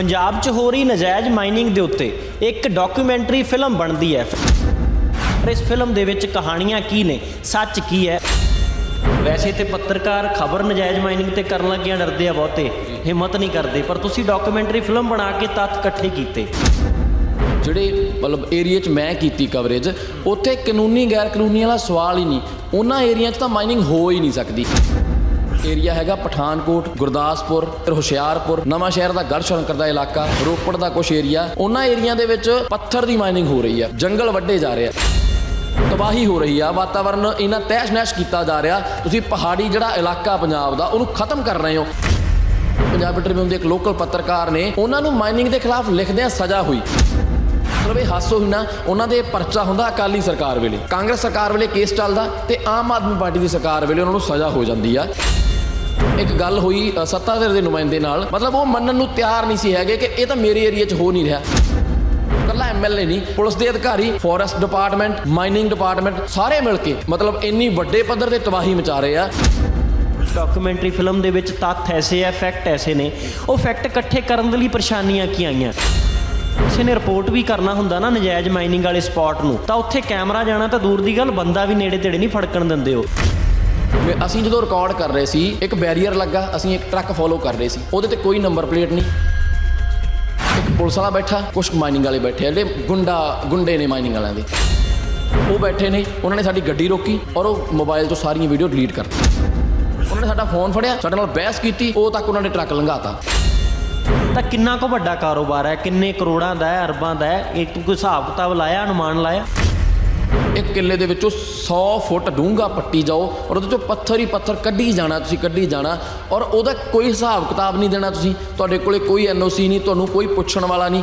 ਪੰਜਾਬ 'ਚ ਹੋ ਰਹੀ ਨਜਾਇਜ਼ ਮਾਈਨਿੰਗ ਦੇ ਉੱਤੇ ਇੱਕ ਡਾਕੂਮੈਂਟਰੀ ਫਿਲਮ ਬਣਦੀ ਹੈ। ਪਰ ਇਸ ਫਿਲਮ ਦੇ ਵਿੱਚ ਕਹਾਣੀਆਂ ਕੀ ਨੇ? ਸੱਚ ਕੀ ਹੈ? ਵੈਸੇ ਤੇ ਪੱਤਰਕਾਰ ਖਬਰ ਨਜਾਇਜ਼ ਮਾਈਨਿੰਗ ਤੇ ਕਰਨ ਲੱਗਿਆਂ ਡਰਦੇ ਆ ਬਹੁਤੇ। ਹਿੰਮਤ ਨਹੀਂ ਕਰਦੇ, ਪਰ ਤੁਸੀਂ ਡਾਕੂਮੈਂਟਰੀ ਫਿਲਮ ਬਣਾ ਕੇ ਤੱਥ ਇਕੱਠੇ ਕੀਤੇ। ਜਿਹੜੇ ਮਤਲਬ ਏਰੀਆ 'ਚ ਮੈਂ ਕੀਤੀ ਕਵਰੇਜ ਉੱਥੇ ਕਾਨੂੰਨੀ ਗੈਰ ਕਾਨੂੰਨੀ ਵਾਲਾ ਸਵਾਲ ਹੀ ਨਹੀਂ। ਉਹਨਾਂ ਏਰੀਆ 'ਚ ਤਾਂ ਮਾਈਨਿੰਗ ਹੋ ਹੀ ਨਹੀਂ ਸਕਦੀ। ਏਰੀਆ ਹੈਗਾ ਪਠਾਨਕੋਟ, ਗੁਰਦਾਸਪੁਰ, ਫਿਰ ਹੁਸ਼ਿਆਰਪੁਰ, ਨਵਾਂ ਸ਼ਹਿਰ ਦਾ ਗੜਸ਼ੰਕਰ ਦਾ ਇਲਾਕਾ, ਰੋਪੜ ਦਾ ਕੁਝ ਏਰੀਆ। ਉਹਨਾਂ ਏਰੀਆ ਦੇ ਵਿੱਚ ਪੱਥਰ ਦੀ ਮਾਈਨਿੰਗ ਹੋ ਰਹੀ ਹੈ ਜੰਗਲ ਵੱਡੇ ਜਾ ਰਹੇ ਆ। ਤਬਾਹੀ ਹੋ ਰਹੀ ਆ, ਵਾਤਾਵਰਨ ਇਹਨਾਂ ਤਹਿਸ਼-ਨਹਿਸ਼ ਕੀਤਾ ਜਾ ਰਿਹਾ, ਤੁਸੀਂ ਪਹਾੜੀ ਜਿਹੜਾ ਇਲਾਕਾ ਪੰਜਾਬ ਦਾ, ਉਹਨੂੰ ਖਤਮ ਕਰ ਰਹੇ ਹੋ। ਪੰਜਾਬ ਟ੍ਰਿਬਿਊਨ ਦੇ ਇੱਕ ਲੋਕਲ ਪੱਤਰਕਾਰ ਨੇ ਉਹਨਾਂ ਨੂੰ ਮਾਈਨਿੰਗ ਦੇ ਖਿਲਾਫ ਲਿਖਦਿਆਂ ਸਜ਼ਾ ਹੋਈ। ਮਤਲਬ ਇਹ ਹਾਸੋ ਹੀ ਨਾ, ਉਹਨਾਂ ਦੇ ਪਰਚਾ ਹੁੰਦਾ ਅਕਾਲੀ ਸਰਕਾਰ ਵੇਲੇ। ਕਾਂਗਰਸ ਸਰਕਾਰ ਵੇਲੇ ਕੇਸ ਚੱਲਦਾ ਤੇ ਆਮ ਆਦਮੀ ਪਾਰਟੀ ਦੀ ਸਰਕਾਰ ਵੇਲੇ ਉਹਨਾਂ ਨੂੰ ਸਜ਼ਾ ਹੋ ਜਾਂਦੀ ਆ। ਇੱਕ ਗੱਲ ਹੋਈ ਅ, ਸੱਤਾਧਿਰ ਦੇ ਨੁਮਾਇੰਦੇ ਨਾਲ। ਮਤਲਬ ਉਹ ਮੰਨਣ ਨੂੰ ਤਿਆਰ ਨਹੀਂ ਸੀ ਹੈਗੇ ਕਿ ਇਹ ਤਾਂ ਮੇਰੇ ਏਰੀਆ 'ਚ ਹੋ ਨਹੀਂ ਰਿਹਾ। ਕੱਲਾ ਐਮਐਲਏ ਨਹੀਂ ਪੁਲਿਸ ਦੇ ਅਧਿਕਾਰੀ ਫੋਰੈਸਟ ਡਿਪਾਰਟਮੈਂਟ ਮਾਈਨਿੰਗ ਡਿਪਾਰਟਮੈਂਟ ਸਾਰੇ ਮਿਲ ਕੇ ਮਤਲਬ ਇੰਨੀ ਵੱਡੇ ਪੱਧਰ ਤੇ ਤਬਾਹੀ ਮਚਾ ਰਹੇ ਆ। ਡਾਕੂਮੈਂਟਰੀ ਫਿਲਮ ਦੇ ਵਿੱਚ ਤੱਥ ਐਸੇ ਆ ਫੈਕਟ ਐਸੇ ਨੇ। ਉਹ ਫੈਕਟ ਇਕੱਠੇ ਕਰਨ ਦੇ ਲਈ ਪਰੇਸ਼ਾਨੀਆਂ ਕੀ ਆਈਆਂ? ਕਿਸੇ ਨੇ ਰਿਪੋਰਟ ਵੀ ਕਰਨਾ ਹੁੰਦਾ ਨਾ ਨਜਾਇਜ਼ ਮਾਈਨਿੰਗ ਵਾਲੇ ਸਪੌਟ ਨੂੰ ਤਾਂ ਉੱਥੇ ਕੈਮਰਾ ਜਾਣਾ ਤਾਂ ਦੂਰ ਦੀ ਗੱਲ ਬੰਦਾ ਵੀ ਨੇੜੇ ਤੇੜੇ ਨਹੀਂ ਫੜਕਣ ਦਿੰਦੇ ਹੋ ਵੀ ਅਸੀਂ ਜਦੋਂ ਰਿਕਾਰਡ ਕਰ ਰਹੇ ਸੀ, ਇੱਕ ਬੈਰੀਅਰ ਲੱਗਾ, ਅਸੀਂ ਇੱਕ ਟਰੱਕ ਫੋਲੋ ਕਰ ਰਹੇ ਸੀ। ਉਹਦੇ ਤੇ ਕੋਈ ਨੰਬਰ ਪਲੇਟ ਨਹੀਂ। ਇੱਕ ਪੁਲਿਸ ਵਾਲਾ ਬੈਠਾ ਕੁਝ ਮਾਈਨਿੰਗ ਵਾਲੇ ਬੈਠੇ ਆ, ਜਿਹੜੇ ਗੁੰਡਾ, ਗੁੰਡੇ ਨੇ ਮਾਈਨਿੰਗ ਵਾਲਿਆਂ ਦੇ। ਉਹ ਬੈਠੇ ਨੇ, ਉਹਨਾਂ ਨੇ ਸਾਡੀ ਗੱਡੀ ਰੋਕੀ ਔਰ ਉਹ ਮੋਬਾਈਲ ਤੋਂ ਸਾਰੀਆਂ ਵੀਡੀਓ ਡਿਲੀਟ ਕਰ ਉਹਨਾਂ ਨੇ ਸਾਡਾ ਫੋਨ ਫੜਿਆ, ਸਾਡੇ ਨਾਲ ਬਹਿਸ ਕੀਤੀ, ਉਹ ਤੱਕ ਉਹਨਾਂ ਨੇ ਟਰੱਕ ਲੰਘਾਤਾ। ਤਾਂ ਕਿੰਨਾ ਕੁ ਵੱਡਾ ਕਾਰੋਬਾਰ ਹੈ, ਕਿੰਨੇ ਕਰੋੜਾਂ ਦਾ ਹੈ, ਅਰਬਾਂ ਦਾ ਹੈ, ਇੱਕ ਕੋਈ ਹਿਸਾਬ ਕਿਤਾਬ ਲਾਇਆ, ਅਨੁਮਾਨ ਲਾਇਆ? ਇੱਕ ਕਿੱਲੇ ਦੇ ਵਿੱਚੋਂ 100 ਫੁੱਟ ਡੂੰਘਾ ਪੱਟੀ ਜਾਓ ਔਰ ਉਹਦੇ ਚੋਂ ਪੱਥਰ ਹੀ ਪੱਥਰ ਕੱਢੀ ਜਾਣਾ, ਤੁਸੀਂ ਕੱਢੀ ਜਾਣਾ ਔਰ ਉਹਦਾ ਕੋਈ ਹਿਸਾਬ ਕਿਤਾਬ ਨਹੀਂ ਦੇਣਾ ਤੁਸੀਂ। ਤੁਹਾਡੇ ਕੋਲੇ ਕੋਈ ਐਨਓਸੀ ਨਹੀਂ, ਤੁਹਾਨੂੰ ਕੋਈ ਪੁੱਛਣ ਵਾਲਾ ਨਹੀਂ।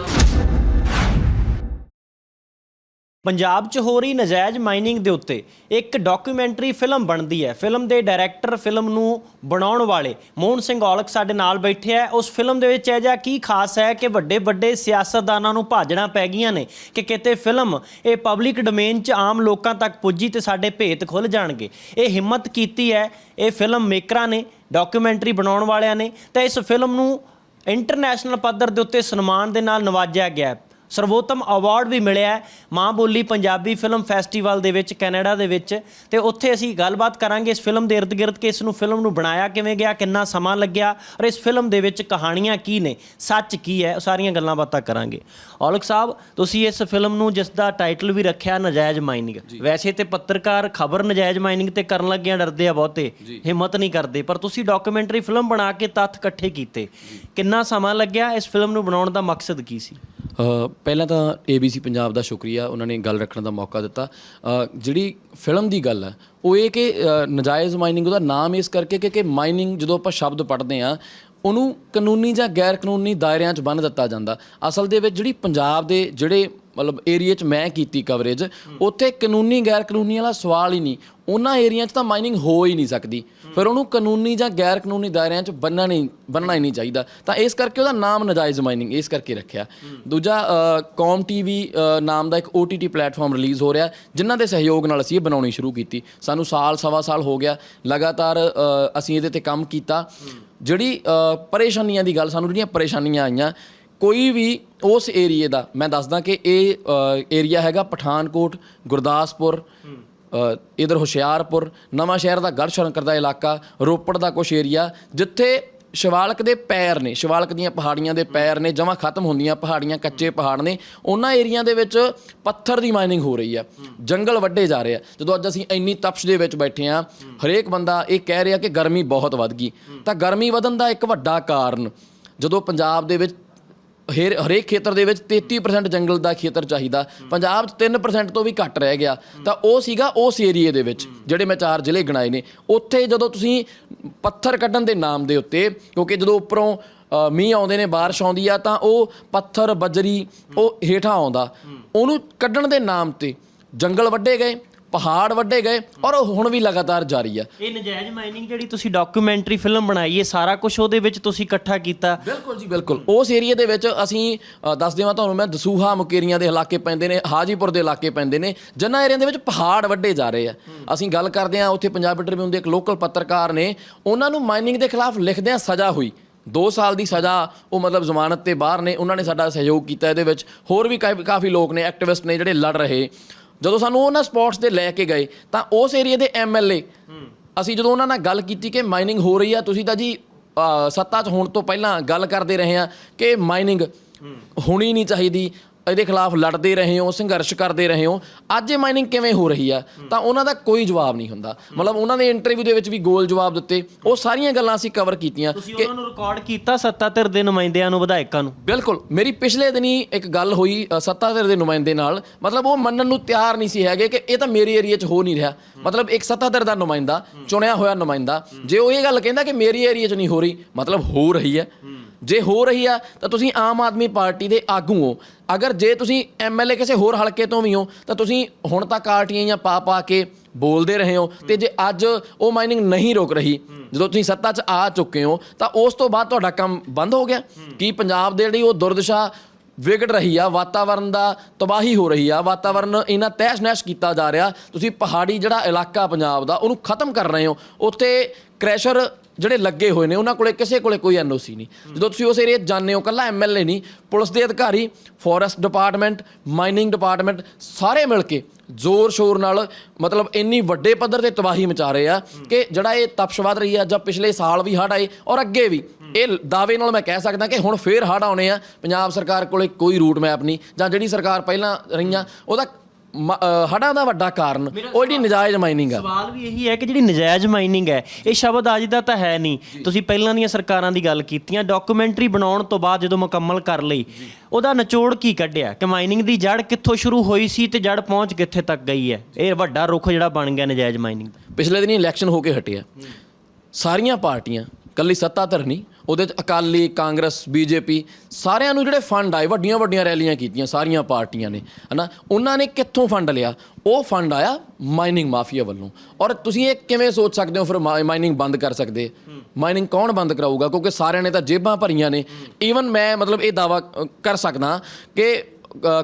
ਪੰਜਾਬ 'ਚ ਹੋ ਰਹੀ ਨਜਾਇਜ਼ ਮਾਈਨਿੰਗ ਦੇ ਉੱਤੇ ਇੱਕ ਡਾਕੂਮੈਂਟਰੀ ਫਿਲਮ ਬਣਦੀ ਹੈ। ਫਿਲਮ ਦੇ ਡਾਇਰੈਕਟਰ ਫਿਲਮ ਨੂੰ ਬਣਾਉਣ ਵਾਲੇ ਮੋਹਨ ਸਿੰਘ ਔਲਖ ਸਾਡੇ ਨਾਲ ਬੈਠੇ ਆ। ਉਸ ਫਿਲਮ ਦੇ ਵਿੱਚ ਇਹ ਜਿਹਾ ਕੀ ਖਾਸ ਹੈ ਕਿ ਵੱਡੇ ਵੱਡੇ ਸਿਆਸਤਦਾਨਾਂ ਨੂੰ ਭਾਜਣਾ ਪੈ ਗਈਆਂ ਨੇ ਕਿ ਕਿਤੇ ਫਿਲਮ ਇਹ ਪਬਲਿਕ ਡੋਮੇਨ 'ਚ ਆਮ ਲੋਕਾਂ ਤੱਕ ਪੁੱਜੀ ਤੇ ਸਾਡੇ ਭੇਤ ਖੁੱਲ ਜਾਣਗੇ। ਇਹ ਹਿੰਮਤ ਕੀਤੀ ਹੈ, ਇਹ ਫਿਲਮ ਮੇਕਰਾਂ ਨੇ ਡਾਕੂਮੈਂਟਰੀ ਬਣਾਉਣ ਵਾਲਿਆਂ ਨੇ ਤਾਂ ਇਸ ਫਿਲਮ ਨੂੰ ਇੰਟਰਨੈਸ਼ਨਲ ਪੱਧਰ ਦੇ ਉੱਤੇ ਸਨਮਾਨ ਦੇ ਨਾਲ ਨਵਾਜਿਆ ਗਿਆ ਸਰਵੋਤਮ ਅਵਾਰਡ ਵੀ ਮਿਲਿਆ ਮਾਂ ਬੋਲੀ ਪੰਜਾਬੀ ਫਿਲਮ ਫੈਸਟੀਵਲ ਦੇ ਵਿੱਚ ਕੈਨੇਡਾ ਦੇ ਵਿੱਚ। ਤੇ ਉੱਥੇ ਅਸੀਂ ਗੱਲਬਾਤ ਕਰਾਂਗੇ ਇਸ ਫਿਲਮ ਦੇ ਇਰਦ-ਗਿਰਦ ਕਿ ਇਸ ਨੂੰ ਫਿਲਮ ਨੂੰ ਬਣਾਇਆ ਕਿਵੇਂ ਗਿਆ ਕਿੰਨਾ ਸਮਾਂ ਲੱਗਿਆ ਔਰ ਇਸ ਫਿਲਮ ਦੇ ਵਿੱਚ ਕਹਾਣੀਆਂ ਕੀ ਨੇ ਸੱਚ ਕੀ ਹੈ ਉਹ ਸਾਰੀਆਂ ਗੱਲਾਂ ਬਾਤਾਂ ਕਰਾਂਗੇ। ਔਲਖ ਸਾਹਿਬ ਤੁਸੀਂ ਇਸ ਫਿਲਮ ਨੂੰ ਜਿਸ ਦਾ ਟਾਈਟਲ ਵੀ ਰੱਖਿਆ ਨਜਾਇਜ਼ ਮਾਈਨਿੰਗ ਵੈਸੇ ਤੇ ਪੱਤਰਕਾਰ ਖਬਰ ਨਜਾਇਜ਼ ਮਾਈਨਿੰਗ ਤੇ ਕਰਨ ਲੱਗਿਆਂ ਡਰਦੇ ਆ ਬਹੁਤੇ ਹਿੰਮਤ ਨਹੀਂ ਕਰਦੇ ਪਰ ਤੁਸੀਂ ਡਾਕੂਮੈਂਟਰੀ ਫਿਲਮ ਬਣਾ ਕੇ ਤੱਥ ਇਕੱਠੇ ਕੀਤੇ। ਕਿੰਨਾ ਸਮਾਂ ਲੱਗਿਆ ਇਸ ਫਿਲਮ ਨੂੰ ਬਣਾਉਣ ਦਾ ਮਕਸਦ ਕੀ ਸੀ? ਪਹਿਲਾਂ ਤਾਂ ABC ਪੰਜਾਬ ਦਾ ਸ਼ੁਕਰੀਆ ਉਹਨਾਂ ਨੇ ਗੱਲ ਰੱਖਣ ਦਾ ਮੌਕਾ ਦਿੱਤਾ। ਜਿਹੜੀ ਫਿਲਮ ਦੀ ਗੱਲ ਹੈ ਉਹ ਇਹ ਕਿ ਨਜਾਇਜ਼ ਮਾਈਨਿੰਗ ਉਹਦਾ ਨਾਮ ਇਸ ਕਰਕੇ ਕਿ ਕਿ ਮਾਈਨਿੰਗ ਜਦੋਂ ਆਪਾਂ ਸ਼ਬਦ ਪੜ੍ਹਦੇ ਆ ਉਹਨੂੰ ਕਾਨੂੰਨੀ ਜਾਂ ਗੈਰ ਕਾਨੂੰਨੀ ਦਾਇਰਿਆਂ 'ਚ ਬੰਨ੍ਹ ਦਿੱਤਾ ਜਾਂਦਾ। ਅਸਲ ਦੇ ਵਿੱਚ ਜਿਹੜੀ ਪੰਜਾਬ ਦੇ ਜਿਹੜੇ ਮਤਲਬ ਏਰੀਆ 'ਚ ਮੈਂ ਕੀਤੀ ਕਵਰੇਜ ਉੱਥੇ ਕਾਨੂੰਨੀ ਗੈਰ ਕਾਨੂੰਨੀ ਵਾਲਾ ਸਵਾਲ ਹੀ ਨਹੀਂ। ਉਹਨਾਂ ਏਰੀਆ 'ਚ ਤਾਂ ਮਾਈਨਿੰਗ ਹੋ ਹੀ ਨਹੀਂ ਸਕਦੀ। ਪਰ ਉਹਨੂੰ ਕਾਨੂੰਨੀ ਜਾਂ ਗੈਰ ਕਾਨੂੰਨੀ ਦਾਇਰਿਆਂ 'ਚ ਬੰਨਣਾ ਨਹੀਂ ਬੰਨਣਾ ਹੀ ਨਹੀਂ ਚਾਹੀਦਾ। ਤਾਂ ਇਸ ਕਰਕੇ ਉਹਦਾ ਨਾਮ ਨਾਜਾਇਜ਼ ਮਾਈਨਿੰਗ ਇਸ ਕਰਕੇ ਰੱਖਿਆ। ਦੂਜਾ ਕੌਮ ਟੀਵੀ ਅ, ਨਾਮ ਦਾ ਇੱਕ OTT ਪਲੇਟਫਾਰਮ ਰਿਲੀਜ਼ ਹੋ ਰਿਹਾ ਜਿਨ੍ਹਾਂ ਦੇ ਸਹਿਯੋਗ ਨਾਲ ਅਸੀਂ ਇਹ ਬਣਾਉਣੀ ਸ਼ੁਰੂ ਕੀਤੀ। ਸਾਨੂੰ ਸਾਲ ਸਵਾ ਸਾਲ ਹੋ ਗਿਆ ਲਗਾਤਾਰ ਅਸੀਂ ਇਹਦੇ ਤੇ ਕੰਮ ਕੀਤਾ। ਜਿਹੜੀ ਪਰੇਸ਼ਾਨੀਆਂ ਦੀ ਗੱਲ ਸਾਨੂੰ ਜਿਹੜੀਆਂ ਪਰੇਸ਼ਾਨੀਆਂ ਆਈਆਂ ਕੋਈ ਵੀ ਉਸ ਏਰੀਏ ਦਾ ਮੈਂ ਦੱਸਦਾ ਕਿ ਇਹ ਏਰੀਆ ਹੈਗਾ ਪਠਾਨਕੋਟ ਗੁਰਦਾਸਪੁਰ ਇਧਰ ਹੁਸ਼ਿਆਰਪੁਰ, ਨਵਾਂ ਸ਼ਹਿਰ ਦਾ ਗੜਸ਼ੰਕਰ ਦਾ ਇਲਾਕਾ, ਰੋਪੜ ਦਾ ਕੁਝ ਏਰੀਆ ਜਿੱਥੇ ਸ਼ਿਵਾਲਕ ਦੇ ਪੈਰ ਨੇ, ਸ਼ਿਵਾਲਕ ਦੀਆਂ ਪਹਾੜੀਆਂ ਦੇ ਪੈਰ ਨੇ, ਜਮਾਂ ਖਤਮ ਹੁੰਦੀਆਂ ਪਹਾੜੀਆਂ, ਕੱਚੇ ਪਹਾੜ ਨੇ, ਉਹਨਾਂ ਏਰੀਆ ਦੇ ਵਿੱਚ ਪੱਥਰ ਦੀ ਮਾਈਨਿੰਗ ਹੋ ਰਹੀ ਆ। ਜੰਗਲ ਵੱਡੇ ਜਾ ਰਹੇ ਆ। ਜਦੋਂ ਅੱਜ ਅਸੀਂ ਇੰਨੀ ਤਪਸ਼ ਦੇ ਵਿੱਚ ਬੈਠੇ ਆ, ਹਰੇਕ ਬੰਦਾ ਇਹ ਕਹਿ ਰਿਹਾ ਕਿ ਗਰਮੀ ਬਹੁਤ ਵੱਧ ਗਈ। ਤਾਂ ਗਰਮੀ ਵਧਣ ਦਾ ਇੱਕ ਵੱਡਾ ਕਾਰਨ ਜਦੋਂ ਪੰਜਾਬ ਦੇ ਵਿੱਚ ਹਰ ਹਰੇਕ ਖੇਤਰ ਦੇ ਵਿੱਚ 33% ਜੰਗਲ ਦਾ ਖੇਤਰ ਚਾਹੀਦਾ। ਪੰਜਾਬ 'ਚ 3% ਤੋਂ ਵੀ ਘੱਟ ਰਹਿ ਗਿਆ। ਤਾਂ ਉਹ ਸੀਗਾ ਉਸ ਏਰੀਏ ਦੇ ਵਿੱਚ, ਜਿਹੜੇ ਮੈਂ ਚਾਰ ਜ਼ਿਲ੍ਹੇ ਗਿਣਾਏ ਨੇ। ਉੱਥੇ ਜਦੋਂ ਤੁਸੀਂ ਪੱਥਰ ਕੱਢਣ ਦੇ ਨਾਮ ਦੇ ਉੱਤੇ, ਕਿਉਂਕਿ ਜਦੋਂ ਉੱਪਰੋਂ ਮੀਂਹ ਆਉਂਦੇ ਨੇ, ਬਾਰਿਸ਼ ਆਉਂਦੀ ਆ, ਤਾਂ ਉਹ ਪੱਥਰ, ਬਜਰੀ, ਉਹ ਹੇਠਾਂ ਆਉਂਦਾ। ਉਹਨੂੰ ਕੱਢਣ ਦੇ ਨਾਮ ਤੇ ਜੰਗਲ ਵੱਢੇ ਗਏ। ਪਹਾੜ ਵੱਡੇ ਗਏ ਔਰ ਉਹ ਹੁਣ ਵੀ ਲਗਾਤਾਰ ਜਾਰੀ ਆ। ਇਹ ਨਜਾਇਜ਼ ਮਾਈਨਿੰਗ ਜਿਹੜੀ ਤੁਸੀਂ ਡਾਕੂਮੈਂਟਰੀ ਫਿਲਮ ਬਣਾਈ ਹੈ ਸਾਰਾ ਕੁਝ ਉਹਦੇ ਵਿੱਚ ਤੁਸੀਂ ਇਕੱਠਾ ਕੀਤਾ। ਬਿਲਕੁਲ ਜੀ ਬਿਲਕੁਲ। ਉਸ ਏਰੀਆ ਦੇ ਵਿੱਚ ਅਸੀਂ ਅ, ਦੱਸ ਦੇਵਾਂ ਤੁਹਾਨੂੰ ਮੈਂ ਦਸੂਹਾ ਮੁਕੇਰੀਆਂ ਦੇ ਇਲਾਕੇ ਪੈਂਦੇ ਨੇ ਹਾਜੀਪੁਰ ਦੇ ਇਲਾਕੇ ਪੈਂਦੇ ਨੇ ਜਿਨ੍ਹਾਂ ਏਰੀਆ ਦੇ ਵਿੱਚ ਪਹਾੜ ਵੱਡੇ ਜਾ ਰਹੇ ਆ। ਅਸੀਂ ਗੱਲ ਕਰਦੇ ਆ ਉੱਥੇ ਪੰਜਾਬ ਟ੍ਰਿਬਿਊਨ ਦੇ ਇੱਕ ਲੋਕਲ ਪੱਤਰਕਾਰ ਨੇ ਉਹਨਾਂ ਨੂੰ ਮਾਈਨਿੰਗ ਦੇ ਖਿਲਾਫ ਲਿਖਦਿਆਂ ਸਜ਼ਾ ਹੋਈ। 2 ਸਾਲ ਦੀ ਸਜ਼ਾ ਉਹ ਮਤਲਬ ਜ਼ਮਾਨਤ ਤੇ ਬਾਹਰ ਨੇ ਉਹਨਾਂ ਨੇ ਸਾਡਾ ਸਹਿਯੋਗ ਕੀਤਾ ਇਹਦੇ ਵਿੱਚ। ਹੋਰ ਵੀ ਕਾਫੀ ਕਾਫੀ ਲੋਕ ਨੇ ਐਕਟਿਵਿਸਟ ਨੇ ਜਿਹੜੇ ਲੜ ਰਹੇ। ਜਦੋਂ ਸਾਨੂੰ ਉਹਨਾਂ ਸਪੌਟਸ ਤੇ ਲੈ ਕੇ ਗਏ ਤਾਂ ਉਸ ਏਰੀਆ ਦੇ ਐਮਐਲਏ ਅਸੀਂ ਜਦੋਂ ਉਹਨਾਂ ਨਾਲ ਗੱਲ ਕੀਤੀ ਕਿ ਮਾਈਨਿੰਗ ਹੋ ਰਹੀ ਆ ਤੁਸੀਂ ਤਾਂ ਜੀ ਅ, ਸੱਤਾ 'ਚ ਹੋਣ ਤੋਂ ਪਹਿਲਾਂ ਗੱਲ ਕਰਦੇ ਰਹੇ ਆ ਕਿ ਮਾਈਨਿੰਗ ਹੋਣੀ ਨਹੀਂ ਚਾਹੀਦੀ। ਇਹਦੇ ਖਿਲਾਫ ਲੜਦੇ ਰਹੇ ਹੋ ਸੰਘਰਸ਼ ਕਰਦੇ ਰਹੇ ਹੋ ਅੱਜ ਇਹ ਮਾਈਨਿੰਗ ਕਿਵੇਂ ਹੋ ਰਹੀ ਆ? ਤਾਂ ਉਹਨਾਂ ਦਾ ਕੋਈ ਜਵਾਬ ਨਹੀਂ ਹੁੰਦਾ। ਮਤਲਬ ਉਹਨਾਂ ਨੇ ਇੰਟਰਵਿਊ ਦੇ ਵਿੱਚ ਵੀ ਗੋਲ ਜਵਾਬ ਦਿੱਤੇ। ਉਹ ਸਾਰੀਆਂ ਗੱਲਾਂ ਅਸੀਂ ਕਵਰ ਕੀਤੀਆਂ ਤੁਸੀਂ ਉਹਨਾਂ ਨੂੰ ਰਿਕਾਰਡ ਕੀਤਾ ਸੱਤਾ ਧਿਰ ਦੇ ਨੁਮਾਇੰਦਿਆਂ ਨੂੰ ਵਿਧਾਇਕਾਂ ਨੂੰ? ਬਿਲਕੁਲ। ਮੇਰੀ ਪਿਛਲੇ ਦਿਨੀ ਇੱਕ ਗੱਲ ਹੋਈ ਅ, ਸੱਤਾਧਿਰ ਦੇ ਨੁਮਾਇੰਦੇ ਨਾਲ। ਮਤਲਬ ਉਹ ਮੰਨਣ ਨੂੰ ਤਿਆਰ ਨਹੀਂ ਸੀ ਹੈਗੇ ਕਿ ਇਹ ਤਾਂ ਮੇਰੇ ਏਰੀਆ 'ਚ ਹੋ ਨਹੀਂ ਰਿਹਾ। ਮਤਲਬ ਇੱਕ ਸੱਤਾਧਿਰ ਦਾ ਨੁਮਾਇੰਦਾ ਚੁਣਿਆ ਹੋਇਆ ਨੁਮਾਇੰਦਾ। ਜੇ ਉਹ ਇਹ ਗੱਲ ਕਹਿੰਦਾ ਕਿ ਮੇਰੀ ਏਰੀਆ 'ਚ ਨਹੀਂ ਹੋ ਰਹੀ ਮਤਲਬ ਹੋ ਰਹੀ ਹੈ। ਜੇ ਹੋ ਰਹੀ ਆ, ਤਾਂ ਤੁਸੀਂ ਆਮ ਆਦਮੀ ਪਾਰਟੀ ਦੇ ਆਗੂ ਹੋ। ਅਗਰ ਜੇ ਤੁਸੀਂ ਐਮਐਲਏ ਕਿਸੇ ਹੋਰ ਹਲਕੇ ਤੋਂ ਵੀ ਹੋ, ਤਾਂ ਤੁਸੀਂ ਹੁਣ ਤੱਕ ਆਰਟੀਆਂ ਪਾ ਪਾ ਕੇ ਬੋਲਦੇ ਰਹੇ ਹੋ। ਤੇ ਜੇ ਅੱਜ ਉਹ ਮਾਈਨਿੰਗ ਨਹੀਂ ਰੋਕ ਰਹੀ, ਜਦੋਂ ਤੁਸੀਂ ਸੱਤਾ 'ਚ ਆ ਚੁੱਕੇ ਹੋ, ਤਾਂ ਉਸ ਤੋਂ ਬਾਅਦ ਤੁਹਾਡਾ ਕੰਮ ਬੰਦ ਹੋ ਗਿਆ। ਕੀ ਪੰਜਾਬ ਦੇ ਜਿਹੜੀ ਉਹ ਦੁਰਦਸ਼ਾ ਵਿਗੜ ਰਹੀ ਆ ਵਾਤਾਵਰਣ ਦਾ ਤਬਾਹੀ ਹੋ ਰਹੀ ਆ ਵਾਤਾਵਰਣ ਇਹਨਾਂ ਤਹਿਸ ਨਹਿਸ ਕੀਤਾ ਜਾ ਰਿਹਾ, ਤੁਸੀਂ ਪਹਾੜੀ ਜਿਹੜਾ ਇਲਾਕਾ ਪੰਜਾਬ ਦਾ, ਉਹਨੂੰ ਖਤਮ ਕਰ ਰਹੇ ਹੋ। ਉੱਥੇ ਕ੍ਰੈਸ਼ਰ ਜਿਹੜੇ ਲੱਗੇ ਹੋਏ ਨੇ, ਉਹਨਾਂ ਕੋਲੇ ਕਿਸੇ ਕੋਲੇ ਕੋਈ ਐਨਓਸੀ ਨਹੀਂ। ਜਦੋਂ ਤੁਸੀਂ ਉਸ ਏਰੀਆ ਜਾਂਦੇ ਹੋ ਕੱਲਾ ਐਮਐਲਏ ਨਹੀਂ, ਪੁਲਿਸ ਦੇ ਅਧਿਕਾਰੀ ਫੋਰੈਸਟ ਡਿਪਾਰਟਮੈਂਟ ਮਾਈਨਿੰਗ ਡਿਪਾਰਟਮੈਂਟ ਸਾਰੇ ਮਿਲ ਕੇ ਜ਼ੋਰ ਸ਼ੋਰ ਨਾਲ, ਮਤਲਬ ਇੰਨੀ ਵੱਡੇ ਪੱਧਰ ਤੇ ਤਬਾਹੀ ਮਚਾ ਰਹੇ ਆ ਕਿ ਜਿਹੜਾ ਇਹ ਤਪਸ਼ ਵਧ ਰਹੀ ਆ, ਜਾਂ ਪਿਛਲੇ ਸਾਲ ਵੀ ਹੜ੍ਹ ਆਏ, ਔਰ ਅੱਗੇ ਵੀ। ਇਹ ਦਾਅਵੇ ਨਾਲ ਮੈਂ ਕਹਿ ਸਕਦਾ ਕਿ ਹੁਣ ਫੇਰ ਹੜ੍ਹ ਆਉਣੇ ਆ। ਪੰਜਾਬ ਸਰਕਾਰ ਕੋਲੇ ਕੋਈ ਰੂਟ ਮੈਪ ਨਹੀਂ, ਜਾਂ ਜਿਹੜੀ ਸਰਕਾਰ ਪਹਿਲਾਂ ਰਹੀਆਂ, ਉਹਦਾ ਹੜ੍ਹਾਂ ਦਾ ਵੱਡਾ ਕਾਰਨ ਉਹ ਜਿਹੜੀ ਨਜਾਇਜ਼ ਮਾਈਨਿੰਗ ਆ। ਸਵਾਲ ਵੀ ਇਹੀ ਹੈ ਕਿ ਜਿਹੜੀ ਨਜਾਇਜ਼ ਮਾਈਨਿੰਗ ਹੈ ਇਹ ਸ਼ਬਦ ਅੱਜ ਦਾ ਤਾਂ ਹੈ ਨਹੀਂ। ਤੁਸੀਂ ਪਹਿਲਾਂ ਦੀਆਂ ਸਰਕਾਰਾਂ ਦੀ ਗੱਲ ਕੀਤੀਆਂ ਡਾਕੂਮੈਂਟਰੀ ਬਣਾਉਣ ਤੋਂ ਬਾਅਦ ਜਦੋਂ ਮੁਕੰਮਲ ਕਰ ਲਈ ਉਹਦਾ ਨਿਚੋੜ ਕੀ ਕੱਢਿਆ? ਕਿ ਮਾਈਨਿੰਗ ਦੀ ਜੜ ਕਿੱਥੋਂ ਸ਼ੁਰੂ ਹੋਈ ਸੀ ਤੇ ਜੜ ਪਹੁੰਚ ਕਿੱਥੇ ਤੱਕ ਗਈ ਹੈ? ਇਹ ਵੱਡਾ ਰੁੱਖ ਜਿਹੜਾ ਬਣ ਗਿਆ ਨਜਾਇਜ਼ ਮਾਈਨਿੰਗ ਦਾ। ਪਿਛਲੇ ਦਿਨੀ ਇਲੈਕਸ਼ਨ ਹੋ ਕੇ ਹਟਿਆ। ਸਾਰੀਆਂ ਪਾਰਟੀਆਂ ਕੱਲੀ ਸੱਤਾਧਰ ਨਹੀਂ ਉਹਦੇ ਚ ਅਕਾਲੀ, ਕਾਂਗਰਸ, ਬੀਜੇਪੀ ਸਾਰਿਆਂ ਨੂੰ ਜਿਹੜੇ ਫੰਡ ਆਏ, ਵੱਡੀਆਂ ਵੱਡੀਆਂ ਰੈਲੀਆਂ ਕੀਤੀਆਂ, ਸਾਰੀਆਂ ਪਾਰਟੀਆਂ ਨੇ, ਹਨਾ? ਉਹਨਾਂ ਨੇ ਕਿੱਥੋਂ ਫੰਡ ਲਿਆ? ਉਹ ਫੰਡ ਆਇਆ ਮਾਈਨਿੰਗ ਮਾਫੀਆ ਵੱਲੋਂ। ਔਰ ਤੁਸੀਂ ਇਹ ਕਿਵੇਂ ਸੋਚ ਸਕਦੇ ਹੋ? ਫਿਰ ਮਾਈਨਿੰਗ ਬੰਦ ਕਰ ਸਕਦੇ। ਮਾਈਨਿੰਗ ਕੌਣ ਬੰਦ ਕਰਾਊਗਾ? ਕਿਉਂਕਿ ਸਾਰਿਆਂ ਨੇ ਤਾਂ ਜੇਬਾਂ ਭਰੀਆਂ ਨੇ। ਈਵਨ ਮੈਂ ਮਤਲਬ ਇਹ ਦਾਵਾ ਕਰ ਸਕਦਾ ਕਿ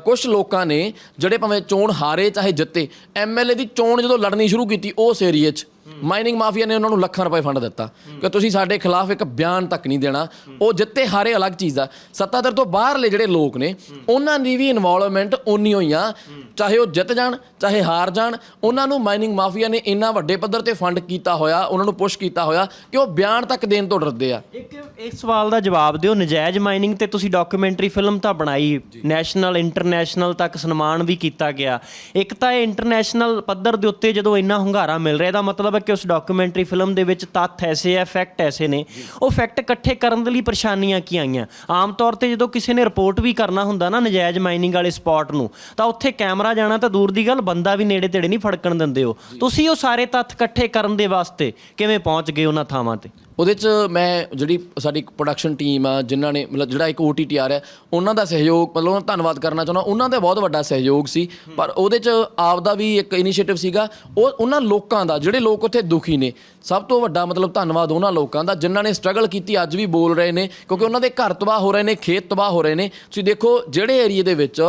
ਕੁਝ ਲੋਕਾਂ ਨੇ ਜਿਹੜੇ ਭਾਵੇਂ ਚੋਣ ਹਾਰੇ ਚਾਹੇ ਜਿੱਤੇ ਐਮਐਲਏ ਦੀ ਚੋਣ ਜਦੋਂ ਲੜਨੀ ਸ਼ੁਰੂ ਕੀਤੀ, ਉਸ ਏਰੀਏ 'ਚ ਮਾਈਨਿੰਗ ਮਾਫੀਆ ਨੇ ਉਹਨਾਂ ਨੂੰ ਲੱਖਾਂ ਰੁਪਏ ਫੰਡ ਦਿੱਤਾ ਕਿ ਤੁਸੀਂ ਸਾਡੇ ਖਿਲਾਫ ਇੱਕ ਬਿਆਨ ਤੱਕ ਨਹੀਂ ਦੇਣਾ। ਉਹ ਜਿੱਤੇ ਹਾਰੇ ਅਲੱਗ ਚੀਜ਼ ਆ। ਸੱਤਾਧਰ ਤੋਂ ਬਾਹਰਲੇ ਜਿਹੜੇ ਲੋਕ ਨੇ ਉਹਨਾਂ ਦੀ ਵੀ ਇਨਵੋਲਵਮੈਂਟ ਉਨੀ ਹੋਈ ਆ ਚਾਹੇ ਉਹ ਜਿੱਤ ਜਾਣ ਚਾਹੇ ਹਾਰ ਜਾਣ ਉਹਨਾਂ ਨੂੰ ਮਾਈਨਿੰਗ ਮਾਫੀਆ ਨੇ ਇੰਨਾ ਵੱਡੇ ਪੱਧਰ ਤੇ ਫੰਡ ਕੀਤਾ ਹੋਇਆ ਉਹਨਾਂ ਨੂੰ ਪੁਸ਼ ਕੀਤਾ ਹੋਇਆ ਕਿ ਉਹ ਬਿਆਨ ਤੱਕ ਦੇਣ ਤੋਂ ਡਰਦੇ ਆ। ਇੱਕ ਇਸ ਸਵਾਲ ਦਾ ਜਵਾਬ ਦਿਓ। ਨਜਾਇਜ਼ ਮਾਈਨਿੰਗ ਤੇ ਤੁਸੀਂ ਡਾਕੂਮੈਂਟਰੀ ਫਿਲਮ ਤਾਂ ਬਣਾਈ ਨੈਸ਼ਨਲ ਇੰਟਰਨੈਸ਼ਨਲ ਤੱਕ ਸਨਮਾਨ ਵੀ ਕੀਤਾ ਗਿਆ। ਇੱਕ ਤਾਂ ਇਹ ਇੰਟਰਨੈਸ਼ਨਲ ਪੱਧਰ ਦੇ ਉੱਤੇ ਜਦੋਂ ਇੰਨਾ ਹੁੰਗਾਰਾ ਮਿਲ ਰਿਹਾ ਇਹਦਾ ਮਤਲਬ ਹੈ ਕਿ ਉਸ ਡਾਕੂਮੈਂਟਰੀ ਫਿਲਮ ਦੇ ਵਿੱਚ ਤੱਥ ਐਸੇ ਆ ਫੈਕਟ ਐਸੇ ਨੇ। ਉਹ ਫੈਕਟ ਇਕੱਠੇ ਕਰਨ ਦੇ ਲਈ ਪਰੇਸ਼ਾਨੀਆਂ ਕੀ ਆਈਆਂ? ਆਮ ਤੌਰ ਤੇ ਜਦੋਂ ਕਿਸੇ ਨੇ ਰਿਪੋਰਟ ਵੀ ਕਰਨਾ ਹੁੰਦਾ ਨਾ ਨਜਾਇਜ਼ ਮਾਈਨਿੰਗ ਵਾਲੇ ਸਪੌਟ ਨੂੰ ਤਾਂ ਉੱਥੇ ਕੈਮਰਾ ਜਾਣਾ ਤਾਂ ਦੂਰ ਦੀ ਗੱਲ ਬੰਦਾ ਵੀ ਨੇੜੇ ਤੇੜੇ ਨਹੀਂ ਫੜਕਣ ਦਿੰਦੇ ਹੋ ਤੁਸੀਂ ਉਹ ਸਾਰੇ ਤੱਥ ਇਕੱਠੇ ਕਰਨ ਦੇ ਵਾਸਤੇ ਕਿਵੇਂ ਪਹੁੰਚ ਗਏ ਉਹਨਾਂ ਥਾਵਾਂ ਤੇ? ਉਹਦੇ 'ਚ ਮੈਂ ਜਿਹੜੀ ਸਾਡੀ ਪ੍ਰੋਡਕਸ਼ਨ ਟੀਮ ਆ, ਜਿਨ੍ਹਾਂ ਨੇ ਮਤਲਬ ਜਿਹੜਾ ਇੱਕ OTT ਆ ਰਿਹਾ ਉਹਨਾਂ ਦਾ ਸਹਿਯੋਗ, ਮਤਲਬ ਉਹਨਾਂ ਦਾ ਧੰਨਵਾਦ ਕਰਨਾ ਚਾਹੁੰਦਾ, ਉਹਨਾਂ ਦਾ ਬਹੁਤ ਵੱਡਾ ਸਹਿਯੋਗ ਸੀ। ਪਰ ਉਹਦੇ 'ਚ ਆਪ ਦਾ ਵੀ ਇੱਕ ਇਨੀਸ਼ੀਏਟਿਵ ਸੀਗਾ, ਉਹ ਉਹਨਾਂ ਲੋਕਾਂ ਦਾ, ਜਿਹੜੇ ਲੋਕ ਉੱਥੇ ਦੁਖੀ ਨੇ। ਸਭ ਤੋਂ ਵੱਡਾ ਮਤਲਬ ਧੰਨਵਾਦ ਉਹਨਾਂ ਲੋਕਾਂ ਦਾ, ਜਿਨ੍ਹਾਂ ਨੇ ਸਟਰਗਲ ਕੀਤੀ, ਅੱਜ ਵੀ ਬੋਲ ਰਹੇ ਨੇ, ਕਿਉਂਕਿ ਉਹਨਾਂ ਦੇ ਘਰ ਤਬਾਹ ਹੋ ਰਹੇ ਨੇ, ਖੇਤ ਤਬਾਹ ਹੋ ਰਹੇ ਨੇ। ਤੁਸੀਂ ਦੇਖੋ, ਜਿਹੜੇ ਏਰੀਏ ਦੇ ਵਿੱਚ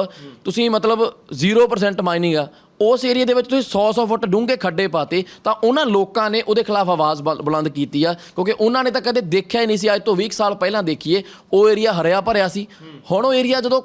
ਤੁਸੀਂ ਮਤਲਬ 0% ਮਾਈਨਿੰਗ ਆ ਉਸ ਏਰੀਆ ਦੇ ਵਿੱਚ ਤੁਸੀਂ 100-100 ਫੁੱਟ ਡੂੰਘੇ ਖੱਡੇ ਪਾਤੇ ਤਾਂ ਉਹਨਾਂ ਲੋਕਾਂ ਨੇ ਉਹਦੇ ਖਿਲਾਫ ਆਵਾਜ਼ ਬਲ ਬੁਲੰਦ ਕੀਤੀ ਆ ਕਿਉਂਕਿ ਉਹਨਾਂ ਨੇ ਤਾਂ ਕਦੇ ਦੇਖਿਆ ਹੀ ਨਹੀਂ ਸੀ ਅੱਜ ਤੋਂ 20 ਸਾਲ ਪਹਿਲਾਂ ਦੇਖੀਏ ਉਹ ਏਰੀਆ ਹਰਿਆ ਭਰਿਆ ਸੀ। ਹੁਣ ਉਹ ਏਰੀਆ ਜਦੋਂ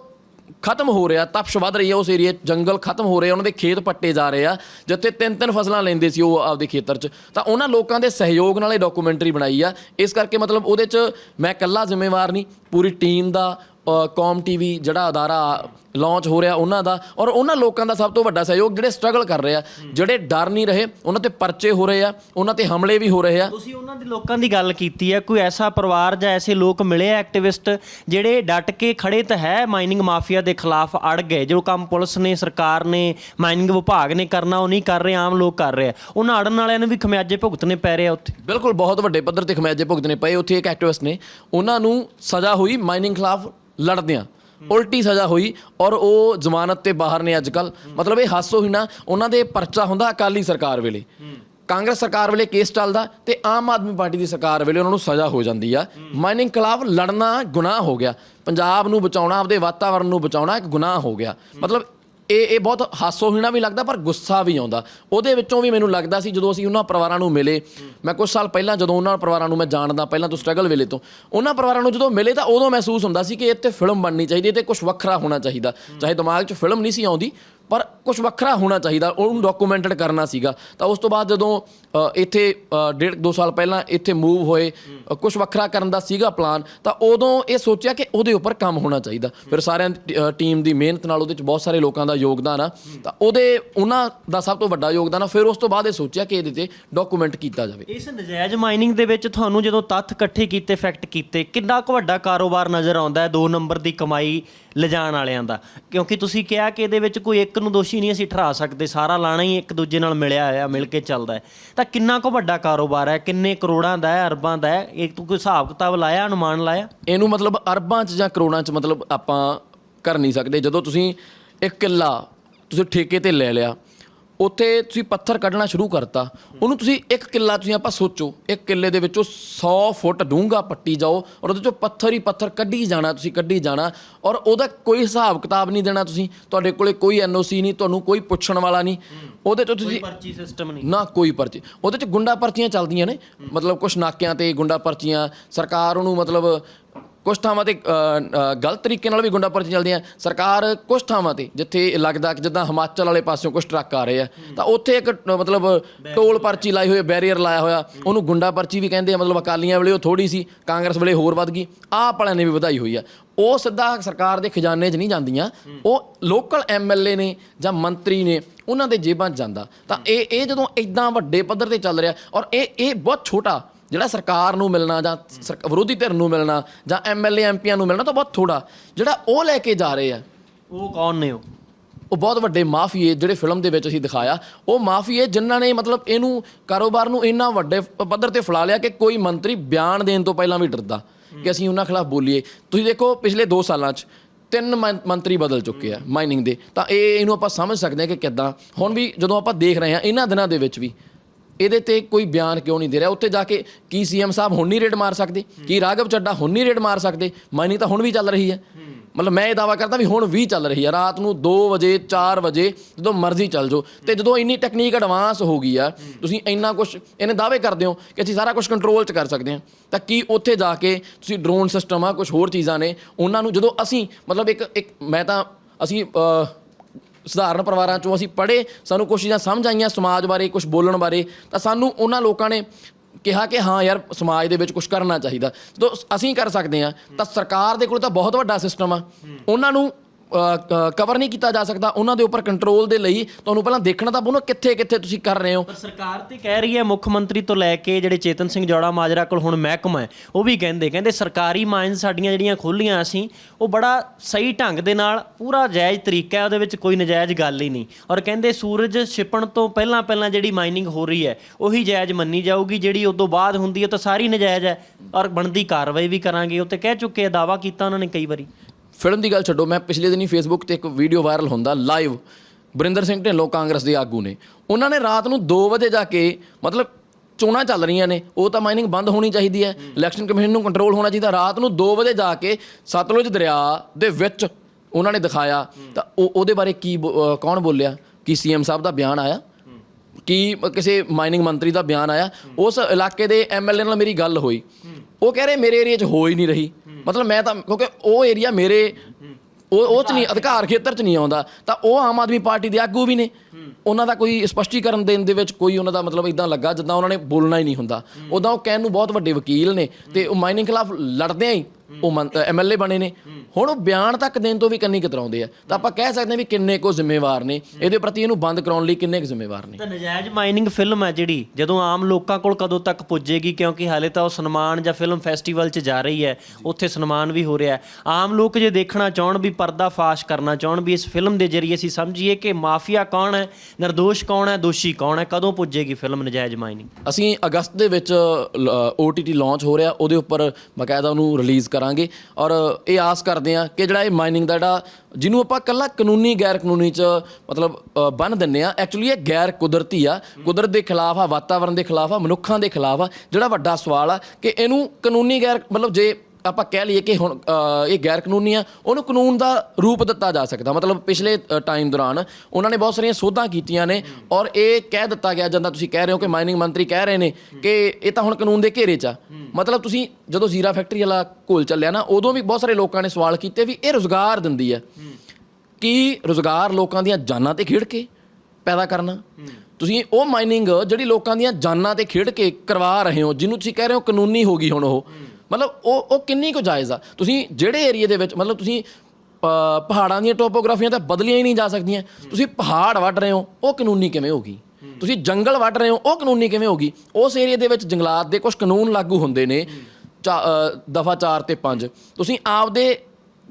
ਖਤਮ ਹੋ ਰਿਹਾ ਤਪਸ਼ ਵੱਧ ਰਹੀ ਹੈ ਉਸ ਏਰੀਆ ਜੰਗਲ ਖਤਮ ਹੋ ਰਹੇ ਆ ਉਹਨਾਂ ਦੇ ਖੇਤ ਪੱਟੇ ਜਾ ਰਹੇ ਆ ਜਿੱਥੇ ਤਿੰਨ ਤਿੰਨ ਫਸਲਾਂ ਲੈਂਦੇ ਸੀ ਉਹ ਆਪਦੇ ਖੇਤਰ 'ਚ। ਤਾਂ ਉਹਨਾਂ ਲੋਕਾਂ ਦੇ ਸਹਿਯੋਗ ਨਾਲ ਇਹ ਡਾਕੂਮੈਂਟਰੀ ਬਣਾਈ ਆ। ਇਸ ਕਰਕੇ ਮਤਲਬ ਉਹਦੇ 'ਚ ਮੈਂ ਇਕੱਲਾ ਜ਼ਿੰਮੇਵਾਰ ਨਹੀਂ ਪੂਰੀ ਟੀਮ ਦਾ ਅ, ਕੌਮ ਟੀਵੀ ਜਿਹੜਾ ਅਦਾਰਾ ਲਾਂਚ ਹੋ ਰਿਹਾ ਉਹਨਾਂ ਦਾ ਔਰ ਉਹਨਾਂ ਲੋਕਾਂ ਦਾ ਸਭ ਤੋਂ ਵੱਡਾ ਸਹਿਯੋਗ ਜਿਹੜੇ ਸਟਰਗਲ ਕਰ ਰਹੇ ਆ ਜਿਹੜੇ ਡਰ ਨਹੀਂ ਰਹੇ ਉਹਨਾਂ ਤੇ ਪਰਚੇ ਹੋ ਰਹੇ ਆ ਉਹਨਾਂ ਤੇ ਹਮਲੇ ਵੀ ਹੋ ਰਹੇ ਆ। ਤੁਸੀਂ ਉਹਨਾਂ ਦੇ ਲੋਕਾਂ ਦੀ ਗੱਲ ਕੀਤੀ ਹੈ ਕੋਈ ਐਸਾ ਪਰਿਵਾਰ ਜਾਂ ਐਸੇ ਲੋਕ ਮਿਲੇ ਐਕਟਿਵਿਸਟ ਜਿਹੜੇ ਡਟ ਕੇ ਖੜੇ ਤਾਂ ਹੈ ਮਾਈਨਿੰਗ ਮਾਫੀਆ ਦੇ ਖਿਲਾਫ ਅੜ ਗਏ ਜੋ ਕੰਮ ਪੁਲਿਸ ਨੇ ਸਰਕਾਰ ਨੇ ਮਾਈਨਿੰਗ ਵਿਭਾਗ ਨੇ ਕਰਨਾ ਉਹ ਨਹੀਂ ਕਰ ਰਹੇ ਆਮ ਲੋਕ ਕਰ ਰਹੇ ਆ। ਉਹਨਾਂ ਅੜਨ ਵਾਲਿਆਂ ਨੂੰ ਵੀ ਖਮਿਆਜੇ ਭੁਗਤਣੇ ਪੈ ਰਹੇ ਆ ਉੱਥੇ। ਬਿਲਕੁਲ ਬਹੁਤ ਵੱਡੇ ਪੱਧਰ ਤੇ ਖਮਿਆਜੇ ਭੁਗਤਣੇ ਪਏ ਉੱਥੇ ਇੱਕ ਐਕਟਿਵਿਸਟ ਨੇ। ਉਹਨਾਂ ਨੂੰ ਸਜ਼ਾ ਹੋਈ ਮਾਈਨਿੰਗ ਖਿਲਾਫ ਲੜਦਿਆਂ। ਉਲਟੀ ਸਜ਼ਾ ਹੋਈ ਔਰ ਉਹ ਜ਼ਮਾਨਤ ਤੇ ਬਾਹਰ ਨੇ ਅੱਜ ਅੱਜਕੱਲ ਮਤਲਬ ਇਹ ਹਾਸੋ ਹੀ ਨਾ ਉਹਨਾਂ ਦੇ ਪਰਚਾ ਹੁੰਦਾ ਅਕਾਲੀ ਸਰਕਾਰ ਵੇਲੇ। ਕਾਂਗਰਸ ਸਰਕਾਰ ਵੇਲੇ ਕੇਸ ਚੱਲਦਾ ਤੇ ਆਮ ਆਦਮੀ ਪਾਰਟੀ ਦੀ ਸਰਕਾਰ ਵੇਲੇ ਉਹਨਾਂ ਨੂੰ ਸਜ਼ਾ ਹੋ ਜਾਂਦੀ ਆ। ਮਾਈਨਿੰਗ ਖਿਲਾਫ ਲੜਨਾ ਗੁਨਾਹ ਹੋ ਗਿਆ। ਪੰਜਾਬ ਨੂੰ ਬਚਾਉਣਾ, ਆਪਦੇ ਵਾਤਾਵਰਣ ਨੂੰ ਬਚਾਉਣਾ ਇੱਕ ਗੁਨਾਹ ਹੋ ਗਿਆ। ਮਤਲਬ ਇਹ ਇਹ ਬਹੁਤ ਹਾਸੋਹੀਣਾ ਵੀ ਲੱਗਦਾ, ਪਰ ਗੁੱਸਾ ਵੀ ਆਉਂਦਾ। ਉਹਦੇ ਵਿੱਚੋਂ ਵੀ ਮੈਨੂੰ ਲੱਗਦਾ ਸੀ, ਜਦੋਂ ਅਸੀਂ ਉਹਨਾਂ ਪਰਿਵਾਰਾਂ ਨੂੰ ਮਿਲੇ, ਮੈਂ ਕੁਝ ਸਾਲ ਪਹਿਲਾਂ ਜਦੋਂ ਉਹਨਾਂ ਪਰਿਵਾਰਾਂ ਨੂੰ ਮੈਂ ਜਾਣਦਾ, ਪਹਿਲਾਂ ਤੋਂ ਸਟਰਗਲ ਵੇਲੇ ਤੋਂ, ਉਹਨਾਂ ਪਰਿਵਾਰਾਂ ਨੂੰ ਜਦੋਂ ਮਿਲੇ ਤਾਂ ਉਦੋਂ ਮਹਿਸੂਸ ਹੁੰਦਾ ਸੀ ਕਿ ਇੱਥੇ ਫਿਲਮ ਬਣਨੀ ਚਾਹੀਦੀ ਤੇ ਕੁਝ ਵੱਖਰਾ ਹੋਣਾ ਚਾਹੀਦਾ। ਚਾਹੇ ਦਿਮਾਗ 'ਚ ਫਿਲਮ ਨਹੀਂ ਸੀ ਆਉਂਦੀ ਪਰ ਕੁਝ ਵੱਖਰਾ ਹੋਣਾ ਚਾਹੀਦਾ, ਉਹਨੂੰ ਡਾਕੂਮੈਂਟਡ ਕਰਨਾ ਸੀਗਾ। ਤਾਂ ਉਸ ਤੋਂ ਬਾਅਦ ਜਦੋਂ ਇੱਥੇ ਡੇਢ ਦੋ ਸਾਲ ਪਹਿਲਾਂ ਇੱਥੇ ਮੂਵ ਹੋਏ ਕੁਝ ਵੱਖਰਾ ਕਰਨ ਦਾ ਸੀਗਾ ਪਲਾਨ ਤਾਂ ਉਦੋਂ ਇਹ ਸੋਚਿਆ ਕਿ ਉਹਦੇ ਉੱਪਰ ਕੰਮ ਹੋਣਾ ਚਾਹੀਦਾ। ਫਿਰ ਸਾਰਿਆਂ ਦੀ ਟੀਮ ਦੀ ਮਿਹਨਤ ਨਾਲ ਉਹਦੇ ਵਿੱਚ ਬਹੁਤ ਸਾਰੇ ਲੋਕਾਂ ਦਾ ਯੋਗਦਾਨ ਆ। ਤਾਂ ਉਹਦੇ, ਉਹਨਾਂ ਦਾ ਸਭ ਤੋਂ ਵੱਡਾ ਯੋਗਦਾਨ ਆ। ਫਿਰ ਉਸ ਤੋਂ ਬਾਅਦ ਇਹ ਸੋਚਿਆ ਕਿ ਇਹਦੇ ਤੇ ਡਾਕੂਮੈਂਟ ਕੀਤਾ ਜਾਵੇ। ਇਸ ਨਜਾਇਜ਼ ਮਾਈਨਿੰਗ ਦੇ ਵਿੱਚ ਤੁਹਾਨੂੰ ਜਦੋਂ ਤੱਥ ਇਕੱਠੇ ਕੀਤੇ ਫੈਕਟ ਕੀਤੇ, ਕਿੰਨਾ ਕੁ ਵੱਡਾ ਕਾਰੋਬਾਰ ਨਜ਼ਰ ਆਉਂਦਾ ਹੈ? ਦੋ ਨੰਬਰ ਦੀ ਕਮਾਈ ਲਿਜਾਣ ਵਾਲਿਆਂ ਦਾ। ਕਿਉਂਕਿ ਤੁਸੀਂ ਕਿਹਾ ਕਿ ਇਹਦੇ ਵਿੱਚ ਕੋਈ ਇੱਕ ਨੂੰ ਦੋਸ਼ੀ ਨਹੀਂ ਅਸੀਂ ਠਹਿਰਾ ਸਕਦੇ, ਸਾਰਾ ਲਾਣਾ ਹੀ ਇੱਕ ਦੂਜੇ ਨਾਲ ਮਿਲਿਆ ਹੋਇਆ, ਮਿਲ ਕੇ ਚੱਲਦਾ ਹੈ। ਤਾਂ ਕਿੰਨਾ ਕੁ ਵੱਡਾ ਕਾਰੋਬਾਰ ਹੈ, ਕਿੰਨੇ ਕਰੋੜਾਂ ਦਾ ਹੈ, ਅਰਬਾਂ ਦਾ ਹੈ, ਇਹ ਤੂੰ ਕੋਈ ਹਿਸਾਬ ਕਿਤਾਬ ਲਾਇਆ, ਅਨੁਮਾਨ ਲਾਇਆ? ਇਹਨੂੰ ਮਤਲਬ ਅਰਬਾਂ 'ਚ ਜਾਂ ਕਰੋੜਾਂ 'ਚ ਮਤਲਬ ਆਪਾਂ ਕਰ ਨਹੀਂ ਸਕਦੇ। ਜਦੋਂ ਤੁਸੀਂ ਇੱਕ ਕਿੱਲਾ ਤੁਸੀਂ ਠੇਕੇ ਤੇ ਲੈ ਲਿਆ ਉੱਥੇ ਤੁਸੀਂ ਪੱਥਰ ਕੱਢਣਾ ਸ਼ੁਰੂ ਕਰਤਾ ਉਹਨੂੰ ਤੁਸੀਂ ਇੱਕ ਕਿੱਲਾ ਤੁਸੀਂ ਆਪਾਂ ਸੋਚੋ ਇੱਕ ਕਿੱਲੇ ਦੇ ਵਿੱਚੋਂ 100 ਫੁੱਟ ਡੂੰਘਾ ਪੱਟੀ ਜਾਓ ਔਰ ਉਹਦੇ ਚੋਂ ਪੱਥਰ ਹੀ ਪੱਥਰ ਕੱਢੀ ਜਾਣਾ ਤੁਸੀਂ ਕੱਢੀ ਜਾਣਾ ਔਰ ਉਹਦਾ ਕੋਈ ਹਿਸਾਬ ਕਿਤਾਬ ਨਹੀਂ ਦੇਣਾ ਤੁਸੀਂ ਤੁਹਾਡੇ ਕੋਲੇ ਕੋਈ ਐਨਓਸੀ ਨਹੀਂ ਤੁਹਾਨੂੰ ਕੋਈ ਪੁੱਛਣ ਵਾਲਾ ਨਹੀਂ ਉਹਦੇ ਚੋਂ ਤੁਸੀਂ ਪਰਚੀ ਸਿਸਟਮ ਨਹੀਂ। ਨਾ ਕੋਈ ਪਰਚੀ ਉਹਦੇ ਚ ਗੁੰਡਾ ਪਰਚੀਆਂ ਚੱਲਦੀਆਂ ਨੇ ਮਤਲਬ ਕੁਝ ਨਾਕਿਆਂ ਤੇ ਗੁੰਡਾ ਪਰਚੀਆਂ ਸਰਕਾਰ ਉਹਨੂੰ ਮਤਲਬ ਕੁਝ ਥਾਵਾਂ ਤੇ ਗਲਤ ਤਰੀਕੇ ਨਾਲ ਵੀ ਗੁੰਡਾ ਪਰਚੀਆਂ ਚੱਲਦੀਆਂ। ਸਰਕਾਰ ਕੁਝ ਥਾਵਾਂ ਤੇ ਜਿੱਥੇ ਲੱਗਦਾ ਕਿ ਜਿੱਦਾਂ ਹਿਮਾਚਲ ਵਾਲੇ ਪਾਸਿਓਂ ਕੁਝ ਟਰੱਕ ਆ ਰਹੇ ਆ ਤਾਂ ਉੱਥੇ ਇੱਕ ਮਤਲਬ ਟੋਲ ਪਰਚੀ ਲਾਈ ਹੋਈ ਹੈ ਬੈਰੀਅਰ ਲਾਇਆ ਹੋਇਆ। ਉਹਨੂੰ ਗੁੰਡਾ ਪਰਚੀ ਵੀ ਕਹਿੰਦੇ ਆ ਮਤਲਬ ਅਕਾਲੀਆਂ ਵੇਲੇ ਉਹ ਥੋੜੀ ਸੀ ਕਾਂਗਰਸ ਵੇਲੇ ਹੋਰ ਵੱਧ ਗਈ। ਆਹ ਵਾਲਿਆਂ ਨੇ ਵੀ ਵਧਾਈ ਹੋਈ ਆ। ਉਹ ਸਿੱਧਾ ਸਰਕਾਰ ਦੇ ਖਜ਼ਾਨੇ 'ਚ ਨਹੀਂ ਜਾਂਦੀਆਂ। ਉਹ ਲੋਕਲ ਐਮਐਲਏ ਨੇ ਜਾਂ ਮੰਤਰੀ ਨੇ ਉਹਨਾਂ ਦੇ ਜੇਬਾਂ 'ਚ ਜਾਂਦਾ। ਤਾਂ ਇਹ ਇਹ ਜਦੋਂ ਇਦਾਂ ਵੱਡੇ ਪੱਧਰ ਤੇ ਚੱਲ ਰਿਹਾ ਔਰ ਇਹ ਇਹ ਬਹੁਤ ਛੋਟਾ ਜਿਹੜਾ ਸਰਕਾਰ ਨੂੰ ਮਿਲਣਾ ਜਾਂ ਸਰਕ- ਵਿਰੋਧੀ ਧਿਰ ਨੂੰ ਮਿਲਣਾ ਜਾਂ ਐਮਐਲਏ ਐਮਪੀਆਂ ਨੂੰ ਮਿਲਣਾ ਤਾਂ ਬਹੁਤ ਥੋੜਾ ਜਿਹੜਾ ਉਹ ਲੈ ਕੇ ਜਾ ਰਹੇ ਆ ਉਹ ਕੌਣ ਨੇ ਉਹ? ਉਹ ਬਹੁਤ ਵੱਡੇ ਮਾਫੀਏ ਜਿਹੜੇ ਫਿਲਮ ਦੇ ਵਿੱਚ ਅਸੀਂ ਦਿਖਾਇਆ। ਉਹ ਮਾਫੀਏ ਜਿਨ੍ਹਾਂ ਨੇ ਮਤਲਬ ਇਹਨੂੰ ਕਾਰੋਬਾਰ ਨੂੰ ਇੰਨਾ ਵੱਡੇ ਪ- ਪੱਧਰ ਤੇ ਫੈਲਾ ਲਿਆ ਕਿ ਕੋਈ ਮੰਤਰੀ ਬਿਆਨ ਦੇਣ ਤੋਂ ਪਹਿਲਾਂ ਵੀ ਡਰਦਾ ਕਿ ਅਸੀਂ ਉਹਨਾਂ ਖਿਲਾਫ ਬੋਲੀਏ। ਤੁਸੀਂ ਦੇਖੋ ਪਿਛਲੇ 2 ਸਾਲਾਂ 'ਚ ਤਿੰਨ ਮੰ- ਮੰਤਰੀ ਬਦਲ ਚੁੱਕੇ ਆ ਮਾਈਨਿੰਗ ਦੇ। ਤਾਂ ਇਹ ਇਹਨੂੰ ਆਪਾਂ ਸਮਝ ਸਕਦੇ ਹਾਂ ਕਿ ਕਿੱਦਾਂ। ਹੁਣ ਵੀ ਜਦੋਂ ਆਪਾਂ ਦੇਖ ਰਹੇ ਹਾਂ ਇਹਨਾਂ ਦਿਨਾਂ ਦੇ ਵਿੱਚ ਵੀ ਇਹਦੇ ਤੇ ਕੋਈ ਬਿਆਨ ਕਿਉਂ ਨਹੀਂ ਦੇ ਰਿਹਾ? ਉੱਥੇ ਜਾ ਕੇ ਕੀ ਸੀਐਮ ਸਾਹਿਬ ਹੁਣ ਨਹੀਂ ਰੇਡ ਮਾਰ ਸਕਦੇ? ਕੀ ਰਾਘਵ ਚੱਡਾ ਹੁਣ ਨਹੀਂ ਰੇਡ ਮਾਰ ਸਕਦੇ? ਮਾਈਨਿੰਗ ਤਾਂ ਹੁਣ ਵੀ ਚੱਲ ਰਹੀ ਹੈ। ਮਤਲਬ ਮੈਂ ਇਹ ਦਾਵਾ ਕਰਦਾ ਵੀ ਹੁਣ ਵੀ ਚੱਲ ਰਹੀ ਹੈ। ਰਾਤ ਨੂੰ 2 ਵਜੇ 4 ਵਜੇ ਜਦੋਂ ਮਰਜ਼ੀ ਚੱਲ ਜਾਓ। ਤੇ ਜਦੋਂ ਇੰਨੀ ਟੈਕਨੀਕ ਐਡਵਾਂਸ ਹੋ ਗਈ ਆ, ਤੁਸੀਂ ਇੰਨਾ ਕੁਝ ਇਹਨੇ ਦਾਅਵੇ ਕਰਦੇ ਹੋ ਕਿ ਅਸੀਂ ਸਾਰਾ ਕੁਝ ਕੰਟਰੋਲ 'ਚ ਕਰ ਸਕਦੇ ਹਾਂ। ਤਾਂ ਕੀ ਉੱਥੇ ਜਾ ਕੇ ਤੁਸੀਂ ਡਰੋਨ ਸਿਸਟਮ ਆ ਕੁਝ ਹੋਰ ਚੀਜ਼ਾਂ ਨੇ, ਉਹਨਾਂ ਨੂੰ ਜਦੋਂ ਅਸੀਂ ਮਤਲਬ ਇੱਕ ਇੱਕ ਮੈਂ ਤਾਂ ਅਸੀਂ ਸਧਾਰਨ ਪਰਿਵਾਰਾਂ ਚੋਂ ਅਸੀਂ ਪੜ੍ਹੇ ਸਾਨੂੰ ਕੁਝ ਚੀਜ਼ਾਂ ਸਮਝ ਆਈਆਂ ਸਮਾਜ ਬਾਰੇ ਕੁਝ ਬੋਲਣ ਬਾਰੇ ਤਾਂ ਸਾਨੂੰ ਉਹਨਾਂ ਲੋਕਾਂ ਨੇ ਕਿਹਾ ਕਿ ਹਾਂ ਯਾਰ ਸਮਾਜ ਦੇ ਵਿੱਚ ਕੁਝ ਕਰਨਾ ਚਾਹੀਦਾ। ਜਦੋਂ ਅਸੀਂ ਕਰ ਸਕਦੇ ਹਾਂ ਤਾਂ ਸਰਕਾਰ ਦੇ ਕੋਲ ਤਾਂ ਬਹੁਤ ਵੱਡਾ ਸਿਸਟਮ ਆ। ਉਹਨਾਂ ਨੂੰ ਕਵਰ ਨਹੀਂ ਕੀਤਾ ਜਾ ਸਕਦਾ, ਉਹਨਾਂ ਦੇ ਉੱਪਰ ਕੰਟਰੋਲ ਦੇ ਲਈ ਤੁਹਾਨੂੰ ਪਹਿਲਾਂ ਦੇਖਣਾ ਤਾਂ ਪਊ ਕਿੱਥੇ ਕਿੱਥੇ ਤੁਸੀਂ ਕਰ ਰਹੇ ਹੋ। ਪਰ ਸਰਕਾਰ ਤੇ ਕਹਿ ਰਹੀ ਹੈ, ਮੁੱਖ ਮੰਤਰੀ ਤੋਂ ਲੈ ਕੇ ਜਿਹੜੇ ਚੇਤਨ ਸਿੰਘ ਜੋੜਾ ਮਾਜਰਾ ਕੋਲ ਹੁਣ ਮਹਿਕਮਾ ਹੈ, ਉਹ ਵੀ ਕਹਿੰਦੇ ਕਹਿੰਦੇ ਸਰਕਾਰੀ ਮਾਈਨਸ ਸਾਡੀਆਂ ਜਿਹੜੀਆਂ ਖੋਲੀਆਂ ਅਸੀਂ, ਉਹ ਬੜਾ ਸਹੀ ਢੰਗ ਦੇ ਨਾਲ ਪੂਰਾ ਜਾਇਜ਼ ਤਰੀਕਾ ਹੈ, ਉਹਦੇ ਵਿੱਚ ਕੋਈ ਨਜਾਇਜ਼ ਗੱਲ ਹੀ ਨਹੀਂ। ਔਰ ਕਹਿੰਦੇ ਸੂਰਜ ਛਿਪਣ ਤੋਂ ਪਹਿਲਾਂ ਪਹਿਲਾਂ ਜਿਹੜੀ ਮਾਈਨਿੰਗ ਹੋ ਰਹੀ ਹੈ, ਉਹੀ ਜਾਇਜ਼ ਮੰਨੀ ਜਾਊਗੀ, ਜਿਹੜੀ ਉਸ ਤੋਂ ਬਾਅਦ ਹੁੰਦੀ ਹੈ ਤਾਂ ਸਾਰੀ ਨਜਾਇਜ਼ ਹੈ। ਔਰ ਬਣਦੀ ਕਾਰਵਾਈ ਵੀ ਕਰਾਂਗੇ, ਉਹ ਤੇ ਕਹਿ ਚੁੱਕੇ ਆ ਦਾਵਾ ਕੀਤਾ ਉਹਨਾਂ ਨੇ ਕਈ ਵਾਰੀ। ਫਿਲਮ ਦੀ ਗੱਲ ਛੱਡੋ, ਮੈਂ ਪਿਛਲੇ ਦਿਨੀ ਫੇਸਬੁੱਕ ਤੇ ਇੱਕ ਵੀਡੀਓ ਵਾਇਰਲ ਹੁੰਦਾ ਲਾਈਵ ਬਰਿੰਦਰ ਸਿੰਘ ਢਿੱਲੋਂ ਕਾਂਗਰਸ ਦੇ ਆਗੂ ਨੇ। ਉਹਨਾਂ ਨੇ ਰਾਤ ਨੂੰ 2 ਵਜੇ ਜਾ ਕੇ, ਮਤਲਬ ਚੋਣਾਂ ਚੱਲ ਰਹੀਆਂ ਨੇ, ਉਹ ਤਾਂ ਮਾਈਨਿੰਗ ਬੰਦ ਹੋਣੀ ਚਾਹੀਦੀ ਹੈ ਇਲੈਕਸ਼ਨ ਕਮਿਸ਼ਨ ਨੂੰ ਕੰਟਰੋਲ ਹੋਣਾ ਚਾਹੀਦਾ। ਰਾਤ ਨੂੰ 2 ਵਜੇ ਜਾ ਕੇ ਸਤਲੁਜ ਦਰਿਆ ਦੇ ਵਿੱਚ ਉਹਨਾਂ ਨੇ ਦਿਖਾਇਆ, ਤਾਂ ਉਹ ਉਹਦੇ ਬਾਰੇ ਕੀ ਬੋ- ਕੌਣ ਬੋਲਿਆ? ਕੀ ਸੀਐਮ ਸਾਹਿਬ ਦਾ ਬਿਆਨ ਆਇਆ? ਕੀ ਕਿਸੇ ਮਾਈਨਿੰਗ ਮੰਤਰੀ ਦਾ ਬਿਆਨ ਆਇਆ? ਉਸ ਇਲਾਕੇ ਦੇ ਐਮਐਲਏ ਨਾਲ ਮੇਰੀ ਗੱਲ ਹੋਈ। ਉਹ ਕਹਿ ਰਹੇ, ਮੇਰੇ ਏਰੀਆ 'ਚ ਹੋ ਹੀ ਨਹੀਂ ਰਹੀ। ਮਤਲਬ ਮੈਂ ਤਾਂ ਕਿਉਂਕਿ ਉਹ ਏਰੀਆ ਮੇਰੇ ਉਹ ਉਹ ਚ ਨਹੀਂ ਅਧਿਕਾਰ ਖੇਤਰ ਚ ਨਹੀਂ ਆਉਂਦਾ। ਤਾਂ ਉਹ ਆਮ ਆਦਮੀ ਪਾਰਟੀ ਦੇ ਆਗੂ ਵੀ ਨੇ। ਉਹਨਾਂ ਦਾ ਕੋਈ ਸਪਸ਼ਟੀਕਰਨ ਦੇਣ ਦੇ ਵਿੱਚ ਕੋਈ ਉਹਨਾਂ ਦਾ ਮਤਲਬ ਇਦਾਂ ਲੱਗਾ ਜਿੱਦਾਂ ਉਹਨਾਂ ਨੇ ਬੋਲਣਾ ਹੀ ਨਹੀਂ ਹੁੰਦਾ। ਉਦਾਂ ਉਹ ਕਹਿਣ ਨੂੰ ਬਹੁਤ ਵੱਡੇ ਵਕੀਲ ਨੇ ਤੇ ਉਹ ਮਾਈਨਿੰਗ ਖਿਲਾਫ ਲੜਦੇ ਹੀ ਉਹ ਐਮਐਲਏ ਬਣੇ ਨੇ। ਹੁਣ ਉਹ ਬਿਆਨ ਤੱਕ ਦੇਣ ਤੋਂ ਵੀ ਕੰਨੀ ਕਤਰਾਉਂਦੇ ਆ। ਤਾਂ ਆਪਾਂ ਕਹਿ ਸਕਦੇ ਹਾਂ ਵੀ ਕਿੰਨੇ ਕੋ ਜ਼ਿੰਮੇਵਾਰ ਨੇ। ਇਹਦੇ ਪ੍ਰਤੀ ਇਹਨੂੰ ਬੰਦ ਕਰਾਉਣ ਲਈ ਕਿੰਨੇ ਕੁ ਜ਼ਿੰਮੇਵਾਰ ਨੇ। ਤਾਂ ਨਜਾਇਜ਼ ਮਾਈਨਿੰਗ ਫਿਲਮ ਹੈ ਜਿਹੜੀ ਜਦੋਂ ਆਮ ਲੋਕਾਂ ਕੋਲ ਕਦੋਂ ਤੱਕ ਪੁੱਜੇਗੀ ਕਿਉਂਕਿ ਹਾਲੇ ਤਾਂ ਉਹ ਸਨਮਾਨ ਜਾਂ ਫਿਲਮ ਫੈਸਟੀਵਲ 'ਚ ਜਾ ਰਹੀ ਹੈ ਉੱਥੇ ਸਨਮਾਨ ਵੀ ਹੋ ਰਿਹਾ ਹੈ। ਆਮ ਲੋਕ ਜੇ ਦੇਖਣਾ ਚਾਹਣ ਵੀ ਪਰਦਾ ਫਾਸ਼ ਕਰਨਾ ਚਾਹਣ ਵੀ ਇਸ ਫਿਲਮ ਦੇ ਜ਼ਰੀਏ ਅਸੀਂ ਸਮਝੀਏ ਕਿ ਮਾਫੀਆ ਕੌਣ ਹੈ ਨਿਰਦੋਸ਼ ਕੌਣ ਹੈ ਦੋਸ਼ੀ ਕੌਣ ਹੈ ਕਦੋਂ ਪੁੱਜੇਗੀ ਫਿਲਮ ਨਜਾਇਜ਼ ਮਾਈਨਿੰਗ ਅਸੀਂ ਅਗਸਤ ਦੇ ਵਿੱਚ OTT ਲਾਂਚ ਹੋ ਰਿਹਾ। ਉਹਦੇ ਉੱਪਰ ਬਕਾਇਦਾ ਉਹਨੂੰ ਰਿਲੀਜ਼ ਕਰਾਂਗੇ ਔਰ ਇਹ ਆਸ ਕਰਦੇ ਹਾਂ ਕਿ ਜਿਹੜਾ ਇਹ ਮਾਈਨਿੰਗ ਦਾ ਜਿਹੜਾ ਜਿਹਨੂੰ ਆਪਾਂ ਕੱਲਾ ਕਾਨੂੰਨੀ ਗੈਰ ਕਾਨੂੰਨੀ ਚ ਮਤਲਬ ਅ, ਬੰਨ ਦਿੰਨੇ ਆ ਐਕਚੁਅਲੀ ਇਹ ਗੈਰ ਕੁਦਰਤੀ ਆ। ਕੁਦਰਤ ਦੇ ਖਿਲਾਫ ਆ ਵਾਤਾਵਰਣ ਦੇ ਖਿਲਾਫ ਆ ਮਨੁੱਖਾਂ ਦੇ ਖਿਲਾਫ ਆ। ਜਿਹੜਾ ਵੱਡਾ ਸਵਾਲ ਆ ਕਿ ਇਹਨੂੰ ਕਾਨੂੰਨੀ ਗੈਰ ਮਤਲਬ ਜੇ ਆਪਾਂ ਕਹਿ ਲਈਏ ਕਿ ਹੁਣ ਅ, ਇਹ ਗੈਰ ਕਾਨੂੰਨੀ ਆ ਉਹਨੂੰ ਕਾਨੂੰਨ ਦਾ ਰੂਪ ਦਿੱਤਾ ਜਾ ਸਕਦਾ। ਮਤਲਬ ਪਿਛਲੇ ਟਾਈਮ ਦੌਰਾਨ ਉਹਨਾਂ ਨੇ ਬਹੁਤ ਸਾਰੀਆਂ ਸੋਧਾਂ ਕੀਤੀਆਂ ਨੇ ਔਰ ਇਹ ਕਹਿ ਦਿੱਤਾ ਗਿਆ ਜਾਂਦਾ ਤੁਸੀਂ ਕਹਿ ਰਹੇ ਹੋ ਕਿ ਮਾਈਨਿੰਗ ਮੰਤਰੀ ਕਹਿ ਰਹੇ ਨੇ ਕਿ ਇਹ ਤਾਂ ਹੁਣ ਕਾਨੂੰਨ ਦੇ ਘੇਰੇ 'ਚ ਆ। ਮਤਲਬ ਤੁਸੀਂ ਜਦੋਂ ਜ਼ੀਰਾ ਫੈਕਟਰੀ ਵਾਲਾ ਘੋਲ ਚੱਲਿਆ ਨਾ ਉਦੋਂ ਵੀ ਬਹੁਤ ਸਾਰੇ ਲੋਕਾਂ ਨੇ ਸਵਾਲ ਕੀਤੇ ਵੀ ਇਹ ਰੋਜ਼ਗਾਰ ਦਿੰਦੀ ਹੈ ਕਿ ਰੋਜ਼ਗਾਰ ਲੋਕਾਂ ਦੀਆਂ ਜਾਨਾਂ ਤੇ ਖੇਡ ਕੇ ਪੈਦਾ ਕਰਨਾ? ਤੁਸੀਂ ਉਹ ਮਾਈਨਿੰਗ ਜਿਹੜੀ ਲੋਕਾਂ ਦੀਆਂ ਜਾਨਾਂ ਤੇ ਖੇਡ ਕੇ ਕਰਵਾ ਰਹੇ ਹੋ ਜਿਹਨੂੰ ਤੁਸੀਂ ਕਹਿ ਰਹੇ ਹੋ ਕਾਨੂੰਨੀ ਹੋ ਗਈ ਹੁਣ ਉਹ। ਮਤਲਬ ਉਹ ਉਹ ਕਿੰਨੀ ਕੁ ਜਾਇਜ਼ ਆ? ਤੁਸੀਂ ਜਿਹੜੇ ਏਰੀਏ ਦੇ ਵਿੱਚ ਮਤਲਬ ਤੁਸੀਂ ਪ- ਪਹਾੜਾਂ ਦੀਆਂ ਟੋਪੋਗ੍ਰਾਫੀਆਂ ਤਾਂ ਬਦਲੀਆਂ ਹੀ ਨਹੀਂ ਜਾ ਸਕਦੀਆਂ। ਤੁਸੀਂ ਪਹਾੜ ਵੱਢ ਰਹੇ ਹੋ ਉਹ ਕਾਨੂੰਨੀ ਕਿਵੇਂ ਹੋਗੀ ਤੁਸੀਂ ਜੰਗਲ ਵੱਢ ਰਹੇ ਹੋ ਉਹ ਕਾਨੂੰਨੀ ਕਿਵੇਂ ਹੋਗੀ ਉਸ ਏਰੀਏ ਦੇ ਵਿੱਚ ਜੰਗਲਾਤ ਦੇ ਕੁਝ ਕਾਨੂੰਨ ਲਾਗੂ ਹੁੰਦੇ ਨੇ ਦਫਾ 4 ਤੇ 5 ਤੁਸੀਂ ਆਪਦੇ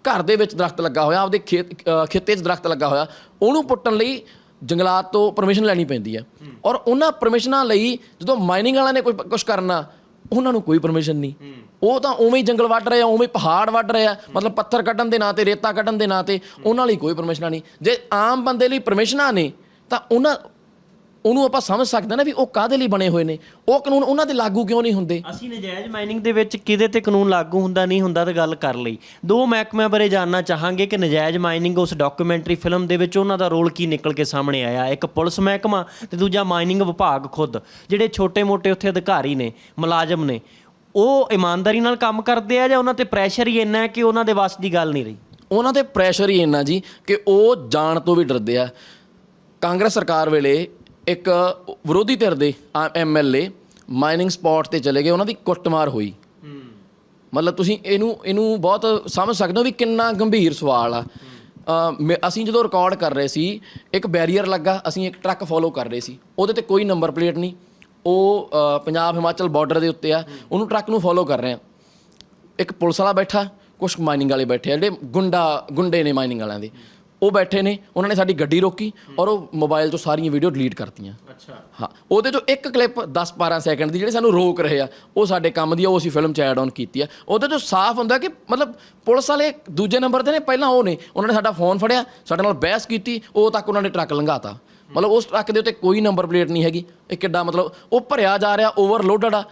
ਘਰ ਦੇ ਵਿੱਚ ਦਰਖਤ ਲੱਗਾ ਹੋਇਆ ਆਪਦੇ ਖੇਤ ਅ, ਖੇਤੇ 'ਚ ਦਰਖਤ ਲੱਗਾ ਹੋਇਆ ਉਹਨੂੰ ਪੁੱਟਣ ਲਈ ਜੰਗਲਾਤ ਤੋਂ ਪਰਮਿਸ਼ਨ ਲੈਣੀ ਪੈਂਦੀ ਹੈ। ਔਰ ਉਹਨਾਂ ਪਰਮਿਸ਼ਨਾਂ ਲਈ ਜਦੋਂ ਮਾਈਨਿੰਗ ਵਾਲਿਆਂ ਨੇ ਕੋਈ ਕੁਝ ਕਰਨਾ ਉਹਨਾਂ ਨੂੰ ਕੋਈ ਪਰਮਿਸ਼ਨ ਨਹੀਂ। ਉਹ ਤਾਂ ਉਵੇਂ ਹੀ ਜੰਗਲ ਵੱਢ ਰਹੇ ਆ, ਉਵੇਂ ਪਹਾੜ ਵੱਢ ਰਹੇ ਆ। ਮਤਲਬ ਪੱਥਰ ਕੱਢਣ ਦੇ ਨਾਂ ਤੇ, ਰੇਤਾ ਕੱਢਣ ਦੇ ਨਾਂ ਤੇ, ਉਹਨਾਂ ਲਈ ਕੋਈ ਪਰਮਿਸ਼ਨਾਂ ਨਹੀਂ। ਜੇ ਆਮ ਬੰਦੇ ਲਈ ਪਰਮਿਸ਼ਨਾਂ ਨੇ, ਤਾਂ ਉਹਨਾਂ ਉਹਨੂੰ ਆਪਾਂ ਸਮਝ ਸਕਦੇ ਨਾ ਵੀ ਉਹ ਕਾਦੇ ਲਈ ਬਣੇ ਹੋਏ ਨੇ। ਉਹ ਕਾਨੂੰਨ ਉਹਨਾਂ ਤੇ ਲਾਗੂ ਕਿਉਂ ਨਹੀਂ ਹੁੰਦੇ? ਅਸੀਂ ਨਜਾਇਜ਼ ਮਾਈਨਿੰਗ ਦੇ ਵਿੱਚ ਕਿਹਦੇ ਤੇ ਕਾਨੂੰਨ ਲਾਗੂ ਹੁੰਦਾ ਨਹੀਂ ਹੁੰਦਾ ਤਾਂ ਗੱਲ ਕਰ ਲਈ। ਦੋ ਮਹਿਕਮਿਆਂ ਬਾਰੇ ਜਾਨਣਾ ਚਾਹਾਂਗੇ ਕਿ ਨਜਾਇਜ਼ ਮਾਈਨਿੰਗ ਉਸ ਡਾਕੂਮੈਂਟਰੀ ਫਿਲਮ ਦੇ ਵਿੱਚ ਉਹਨਾਂ ਦਾ ਰੋਲ ਕੀ ਨਿਕਲ ਕੇ ਸਾਹਮਣੇ ਆਇਆ। ਇੱਕ ਪੁਲਿਸ ਮਹਿਕਮਾ ਤੇ ਦੂਜਾ ਮਾਈਨਿੰਗ ਵਿਭਾਗ ਖੁਦ ਜਿਹੜੇ ਛੋਟੇ-ਮੋਟੇ ਉੱਥੇ ਅਧਿਕਾਰੀ ਨੇ ਮੁਲਾਜ਼ਮ ਨੇ। ਉਹ ਇਮਾਨਦਾਰੀ ਨਾਲ ਕੰਮ ਕਰਦੇ ਆ ਜਾਂ ਉਹਨਾਂ ਤੇ ਪ੍ਰੈਸ਼ਰ ਹੀ ਇੰਨਾ ਹੈ ਕਿ ਉਹਨਾਂ ਦੇ ਵੱਸ ਦੀ ਗੱਲ ਨਹੀਂ ਰਹੀ? ਉਹਨਾਂ ਤੇ ਪ੍ਰੈਸ਼ਰ ਹੀ ਇੰਨਾ ਜੀ ਕਿ ਉਹ ਜਾਣ ਤੋਂ ਵੀ ਡਰਦੇ ਆ। ਕਾਂਗਰਸ ਸਰਕਾਰ ਵੇਲੇ ਇੱਕ ਵਿਰੋਧੀ ਧਿਰ ਦੇ ਐਮਐਲਏ ਮਾਈਨਿੰਗ ਸਪੌਟ ਤੇ ਚਲੇ ਗਏ ਉਹਨਾਂ ਦੀ ਕੁੱਟਮਾਰ ਹੋਈ। ਮਤਲਬ ਤੁਸੀਂ ਇਹਨੂੰ ਇਹਨੂੰ ਬਹੁਤ ਸਮਝ ਸਕਦੇ ਹੋ ਵੀ ਕਿੰਨਾ ਗੰਭੀਰ ਸਵਾਲ ਆ। ਅ, ਅਸੀਂ ਜਦੋਂ ਰਿਕਾਰਡ ਕਰ ਰਹੇ ਸੀ ਇੱਕ ਬੈਰੀਅਰ ਲੱਗਾ ਅਸੀਂ ਇੱਕ ਟਰੱਕ ਫੋਲੋ ਕਰ ਰਹੇ ਸੀ। ਉਹਦੇ ਤੇ ਕੋਈ ਨੰਬਰ ਪਲੇਟ ਨਹੀਂ। ਉਹ ਪੰਜਾਬ ਹਿਮਾਚਲ ਬਾਰਡਰ ਦੇ ਉੱਤੇ ਆ। ਉਹਨੂੰ ਟਰੱਕ ਨੂੰ ਫੋਲੋ ਕਰ ਰਹੇ ਆ। ਇੱਕ ਪੁਲਿਸ ਵਾਲਾ ਬੈਠਾ ਕੁਝ ਮਾਈਨਿੰਗ ਵਾਲੇ ਬੈਠੇ ਆ ਜਿਹੜੇ ਗੁੰਡਾ ਗੁੰਡੇ ਨੇ ਮਾਈਨਿੰਗ ਵਾਲਿਆਂ ਦੇ। ਉਹ ਬੈਠੇ ਨੇ ਉਹਨਾਂ ਨੇ ਸਾਡੀ ਗੱਡੀ ਰੋਕੀ ਔਰ ਉਹ ਮੋਬਾਈਲ ਤੋਂ ਸਾਰੀਆਂ ਵੀਡੀਓ ਡਿਲੀਟ ਕਰਤੀਆਂ। ਅੱਛਾ। ਹਾਂ ਉਹਦੇ ਚੋਂ ਇੱਕ ਕਲਿੱਪ 10 12 ਸੈਕਿੰਡ ਦੀ ਜਿਹੜੇ ਸਾਨੂੰ ਰੋਕ ਰਹੇ ਆ ਉਹ ਸਾਡੇ ਕੰਮ ਦੀ ਆ ਉਹ ਅਸੀਂ ਫਿਲਮ ਚ ਐਡ ਆਨ ਕੀਤੀ ਆ। ਉਹਦੇ ਚੋਂ ਸਾਫ਼ ਹੁੰਦਾ ਕਿ ਮਤਲਬ ਪੁਲਿਸ ਵਾਲੇ ਦੂਜੇ ਨੰਬਰ ਤੇ ਨੇ ਪਹਿਲਾਂ ਉਹ ਨੇ ਉਹਨਾਂ ਨੇ ਸਾਡਾ ਫੋਨ ਫੜਿਆ ਸਾਡੇ ਨਾਲ ਬਹਿਸ ਕੀਤੀ ਉਹ ਤੱਕ ਉਹਨਾਂ ਨੇ ਟਰੱਕ ਲੰਘਾਤਾ। ਮਤਲਬ ਉਸ ਟਰੱਕ ਦੇ ਉੱਤੇ ਕੋਈ ਨੰਬਰ ਪਲੇਟ ਨਹੀਂ ਹੈਗੀ ਇਹ ਕਿੱਡਾ ਮਤਲਬ ਉਹ ਭਰਿਆ ਜਾ ਰਿਹਾ ਓਵਰਲੋਡਡ ਆ।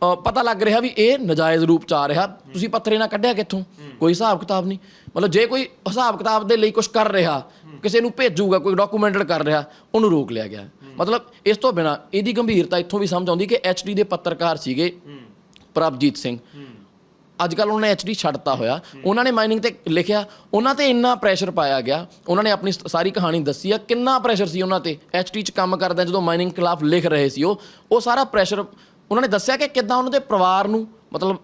ਪਤਾ ਲੱਗ ਰਿਹਾ ਵੀ ਇਹ ਨਜਾਇਜ਼ ਰੂਪ ਚ ਆ ਰਿਹਾ। ਤੁਸੀਂ ਪੱਥਰੇ ਨਾਲ ਕੱਢਿਆ ਕਿੱਥੋਂ? ਕੋਈ ਹਿਸਾਬ ਕਿਤਾਬ ਨਹੀਂ। ਮਤਲਬ ਜੇ ਕੋਈ ਹਿਸਾਬ ਕਿਤਾਬ ਦੇ ਲਈ ਕੁਝ ਕਰ ਰਿਹਾ, ਕਿਸੇ ਨੂੰ ਭੇਜੂਗਾ, ਕੋਈ ਡਾਕੂਮੈਂਟਡ ਕਰ ਰਿਹਾ, ਉਹਨੂੰ ਰੋਕ ਲਿਆ ਗਿਆ। ਮਤਲਬ ਇਸ ਤੋਂ ਬਿਨਾ ਇਹਦੀ ਗੰਭੀਰਤਾ ਇੱਥੋਂ ਵੀ ਸਮਝ ਆਉਂਦੀ ਕਿ ਐਚਡੀ ਦੇ ਪੱਤਰਕਾਰ ਸੀਗੇ ਪ੍ਰਭਜੀਤ ਸਿੰਘ। ਅੱਜ ਕੱਲ ਉਹਨਾਂ ਨੇ ਐਚਡੀ ਛੱਡਤਾ ਹੋਇਆ। ਉਹਨਾਂ ਨੇ ਮਾਈਨਿੰਗ ਤੇ ਲਿਖਿਆ। ਉਹਨਾਂ ਤੇ ਇੰਨਾ ਪ੍ਰੈਸ਼ਰ ਪਾਇਆ ਗਿਆ। ਉਹਨਾਂ ਨੇ ਆਪਣੀ ਸ- ਸਾਰੀ ਕਹਾਣੀ ਦੱਸੀ ਆ। ਕਿੰਨਾ ਪ੍ਰੈਸ਼ਰ ਸੀ ਉਹਨਾਂ ਤੇ ਐਚਡੀ ਚ ਕੰਮ ਕਰਦਿਆਂ ਜਦੋਂ ਮਾਈਨਿੰਗ ਖਿਲਾਫ ਲਿਖ ਰਹੇ ਸੀ ਉਹ। ਉਹ ਸਾਰਾ ਪ੍ਰੈਸ਼ਰ ਉਹਨਾਂ ਨੇ ਦੱਸਿਆ ਕਿ ਕਿੱਦਾਂ ਉਹਨਾਂ ਦੇ ਪਰਿਵਾਰ ਨੂੰ, ਮਤਲਬ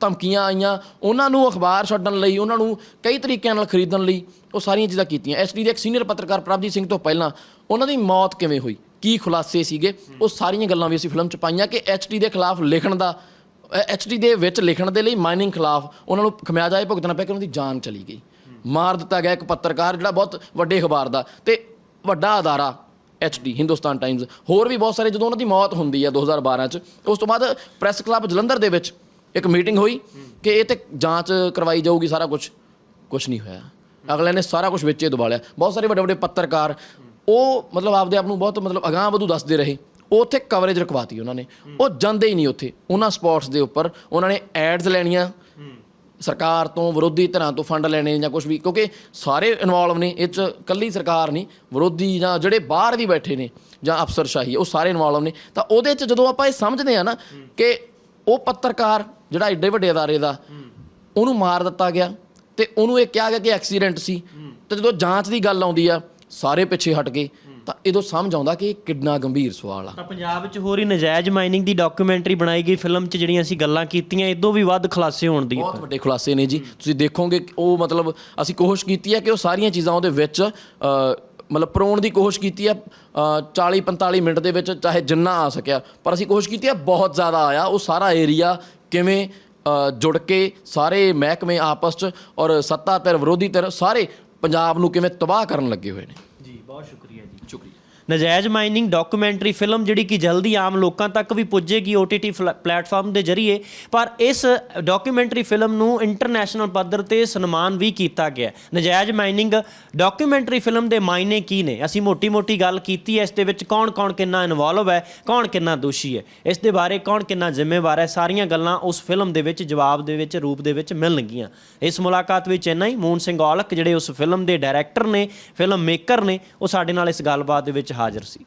ਧਮਕੀਆਂ ਆਈਆਂ, ਉਹਨਾਂ ਨੂੰ ਅਖਬਾਰ ਛੱਡਣ ਲਈ, ਉਹਨਾਂ ਨੂੰ ਕਈ ਤਰੀਕਿਆਂ ਨਾਲ ਖਰੀਦਣ ਲਈ ਉਹ ਸਾਰੀਆਂ ਚੀਜ਼ਾਂ ਕੀਤੀਆਂ। ਐਚਡੀ ਦੇ ਇੱਕ ਸੀਨੀਅਰ ਪੱਤਰਕਾਰ ਪ੍ਰਭਜੀਤ ਸਿੰਘ ਤੋਂ ਪਹਿਲਾਂ ਉਹਨਾਂ ਦੀ ਮੌਤ ਕਿਵੇਂ ਹੋਈ, ਕੀ ਖੁਲਾਸੇ ਸੀਗੇ, ਉਹ ਸਾਰੀਆਂ ਗੱਲਾਂ ਵੀ ਅਸੀਂ ਫਿਲਮ ਚ ਪਾਈਆਂ ਕਿ ਐਚਡੀ ਦੇ ਖਿਲਾਫ ਲਿਖਣ ਦਾ ਐਚਡੀ ਦੇ ਵਿੱਚ ਲਿਖਣ ਦੇ ਲਈ ਮਾਈਨਿੰਗ ਖਿਲਾਫ ਉਹਨਾਂ ਨੂੰ ਖਮਿਆਜਾ ਇਹ ਭੁਗਤਣਾ ਪਿਆ ਕਿ ਉਹਨਾਂ ਦੀ ਜਾਨ ਚਲੀ ਗਈ। ਮਾਰ ਦਿੱਤਾ ਗਿਆ ਇੱਕ ਪੱਤਰਕਾਰ ਜਿਹੜਾ ਬਹੁਤ ਵੱਡੇ ਅਖਬਾਰ ਦਾ ਤੇ ਵੱਡਾ ਅਦਾਰਾ ਐਚਡੀ ਹਿੰਦੁਸਤਾਨ ਟਾਈਮਜ਼ ਹੋਰ ਵੀ ਬਹੁਤ ਸਾਰੇ ਜਦੋਂ ਉਹਨਾਂ ਦੀ ਮੌਤ ਹੁੰਦੀ ਹੈ 2012 ਚ, ਉਸ ਤੋਂ ਬਾਅਦ ਪ੍ਰੈਸ ਕਲੱਬ ਜਲੰਧਰ ਦੇ ਵਿੱਚ ਇੱਕ ਮੀਟਿੰਗ ਹੋਈ ਕਿ ਇਹ ਤੇ ਜਾਂਚ ਕਰਵਾਈ ਜਾਊਗੀ ਸਾਰਾ ਕੁਝ ਕੁਝ ਨਹੀਂ ਹੋਇਆ। ਅਗਲੇ ਨੇ ਸਾਰਾ ਕੁਝ ਵਿੱਚੇ ਦਬਾ ਲਿਆ। ਬਹੁਤ ਸਾਰੇ ਵੱਡੇ ਵੱਡੇ ਪੱਤਰਕਾਰ, ਉਹ ਮਤਲਬ ਆਪਦੇ ਆਪ ਨੂੰ ਬਹੁਤ ਮਤਲਬ ਅਗਾਂਹ ਵਧੂ ਦੱਸਦੇ ਰਹੇ। ਉਹ ਉੱਥੇ ਕਵਰੇਜ ਰਖਵਾਤੀ ਉਹਨਾਂ ਨੇ। ਉਹ ਜਾਂਦੇ ਹੀ ਨਹੀਂ ਉੱਥੇ। ਉਹਨਾਂ ਸਪੌਟਸ ਦੇ ਉੱਪਰ ਉਹਨਾਂ ਨੇ ਐਡਸ ਲੈਣੀਆਂ। ਸਰਕਾਰ ਤੋਂ ਵਿਰੋਧੀ ਧਿਰਾਂ ਤੋਂ ਫੰਡ ਲੈਣੇ ਜਾਂ ਕੁਝ ਵੀ ਕਿਉਂਕਿ ਸਾਰੇ ਇਨਵੋਲਵ ਨੇ ਇਹ ਚ ਕੱਲੀ ਸਰਕਾਰ ਨਹੀਂ ਵਿਰੋਧੀ ਜਾਂ ਜਿਹੜੇ ਬਾਹਰ ਵੀ ਬੈਠੇ ਨੇ ਜਾਂ ਅਫਸਰਸ਼ਾਹੀ ਉਹ ਸਾਰੇ ਇਨਵੋਲਵ ਨੇ। ਤਾਂ ਉਹਦੇ ਚ ਜਦੋਂ ਆਪਾਂ ਇਹ ਸਮਝਦੇ ਆ ਨਾ ਕਿ ਉਹ ਪੱਤਰਕਾਰ ਜਿਹੜਾ ਏਡੇ ਵੱਡੇ ਅਦਾਰੇ ਦਾ ਉਹਨੂੰ ਮਾਰ ਦਿੱਤਾ ਗਿਆ ਤੇ ਉਹਨੂੰ ਇਹ ਕਿਹਾ ਗਿਆ ਕਿ ਐਕਸੀਡੈਂਟ ਸੀ। ਤੇ ਜਦੋਂ ਜਾਂਚ ਦੀ ਗੱਲ ਆਉਂਦੀ ਆ ਸਾਰੇ ਪਿੱਛੇ ਹਟ ਗਏ। ਤਾਂ ਇਹਦੋਂ ਸਮਝ ਆਉਂਦਾ ਕਿ ਇਹ ਕਿੰਨਾ ਗੰਭੀਰ ਸਵਾਲ ਆ। ਤਾਂ ਪੰਜਾਬ 'ਚ ਹੋ ਰਹੀ ਨਜਾਇਜ਼ ਮਾਈਨਿੰਗ ਦੀ ਡਾਕੂਮੈਂਟਰੀ ਬਣਾਈ ਗਈ ਫਿਲਮ 'ਚ ਜਿਹੜੀਆਂ ਅਸੀਂ ਗੱਲਾਂ ਕੀਤੀਆਂ ਇਦੋਂ ਵੀ ਵੱਧ ਖੁਲਾਸੇ ਹੋਣ ਦੀ ਬਹੁਤ ਵੱਡੇ ਖੁਲਾਸੇ ਨੇ ਜੀ। ਤੁਸੀਂ ਦੇਖੋਗੇ ਉਹ ਮਤਲਬ ਅਸੀਂ ਕੋਸ਼ਿਸ਼ ਕੀਤੀ ਹੈ ਕਿ ਉਹ ਸਾਰੀਆਂ ਚੀਜ਼ਾਂ ਉਹਦੇ ਵਿੱਚ ਮਤਲਬ ਪਰੋਣ ਦੀ ਕੋਸ਼ਿਸ਼ ਕੀਤੀ ਹੈ 40 45 ਮਿੰਟ ਦੇ ਵਿੱਚ ਚਾਹੇ ਜਿੰਨਾ ਆ ਸਕਿਆ। ਪਰ ਅਸੀਂ ਕੋਸ਼ਿਸ਼ ਕੀਤੀ ਹੈ ਬਹੁਤ ਜ਼ਿਆਦਾ ਆਇਆ। ਉਹ ਸਾਰਾ ਏਰੀਆ ਕਿਵੇਂ ਜੁੜ ਕੇ ਸਾਰੇ ਮਹਿਕਮੇ ਆਪਸ ਚ ਔਰ ਸੱਤਾ ਧਿਰ ਵਿਰੋਧੀ ਧਿਰ ਸਾਰੇ ਪੰਜਾਬ ਨੂੰ ਕਿਵੇਂ ਤਬਾਹ ਕਰਨ ਲੱਗੇ ਹੋਏ ਨੇ। ਜੀ ਬਹੁਤ ਸ਼ੁਕਰੀਆ ਸ਼ੁਕਰੀਆ ਨਜਾਇਜ਼ ਮਾਈਨਿੰਗ ਡਾਕੂਮੈਂਟਰੀ ਫਿਲਮ ਜਿਹੜੀ ਕਿ ਜਲਦੀ ਆਮ ਲੋਕਾਂ ਤੱਕ ਵੀ ਪੁੱਜੇਗੀ OTT ਫਲ- ਪਲੇਟਫਾਰਮ ਦੇ ਜ਼ਰੀਏ, ਪਰ ਇਸ ਡਾਕੂਮੈਂਟਰੀ ਫਿਲਮ ਨੂੰ ਇੰਟਰਨੈਸ਼ਨਲ ਪੱਧਰ ਤੇ ਸਨਮਾਨ ਵੀ ਕੀਤਾ ਗਿਆ ਨਜਾਇਜ਼ ਮਾਈਨਿੰਗ ਡਾਕੂਮੈਂਟਰੀ ਫਿਲਮ ਦੇ ਮਾਇਨੇ ਕੀ ਨੇ? ਅਸੀਂ ਮੋਟੀ-ਮੋਟੀ ਗੱਲ ਕੀਤੀ ਹੈ, ਇਸ ਦੇ ਵਿੱਚ ਕੌਣ-ਕੌਣ ਕਿੰਨਾ ਇਨਵੋਲਵ ਹੈ, ਕੌਣ ਕਿੰਨਾ ਦੋਸ਼ੀ ਹੈ, ਇਸ ਦੇ ਬਾਰੇ ਕੌਣ ਕਿੰਨਾ ਜ਼ਿੰਮੇਵਾਰ ਹੈ, ਸਾਰੀਆਂ ਗੱਲਾਂ ਉਸ ਫਿਲਮ ਦੇ ਵਿੱਚ, ਜਵਾਬ ਦੇ ਵਿੱਚ, ਰੂਪ ਦੇ ਵਿੱਚ ਮਿਲਣਗੀਆਂ। ਇਸ ਮੁਲਾਕਾਤ ਵਿੱਚ ਇੰਨਾ ਹੀ। ਮੂਨ ਸਿੰਘ ਔਲਖ, ਜਿਹੜੇ ਉਸ ਫਿਲਮ ਦੇ ਡਾਇਰੈਕਟਰ ਨੇ, ਫਿਲਮ ਮੇਕਰ ਨੇ, ਉਹ ਸਾਡੇ ਨਾਲ ਇਸ ਗੱਲਬਾਤ ਦੇ ਵਿੱਚ ਹਾਜ਼ਰ ਸੀ।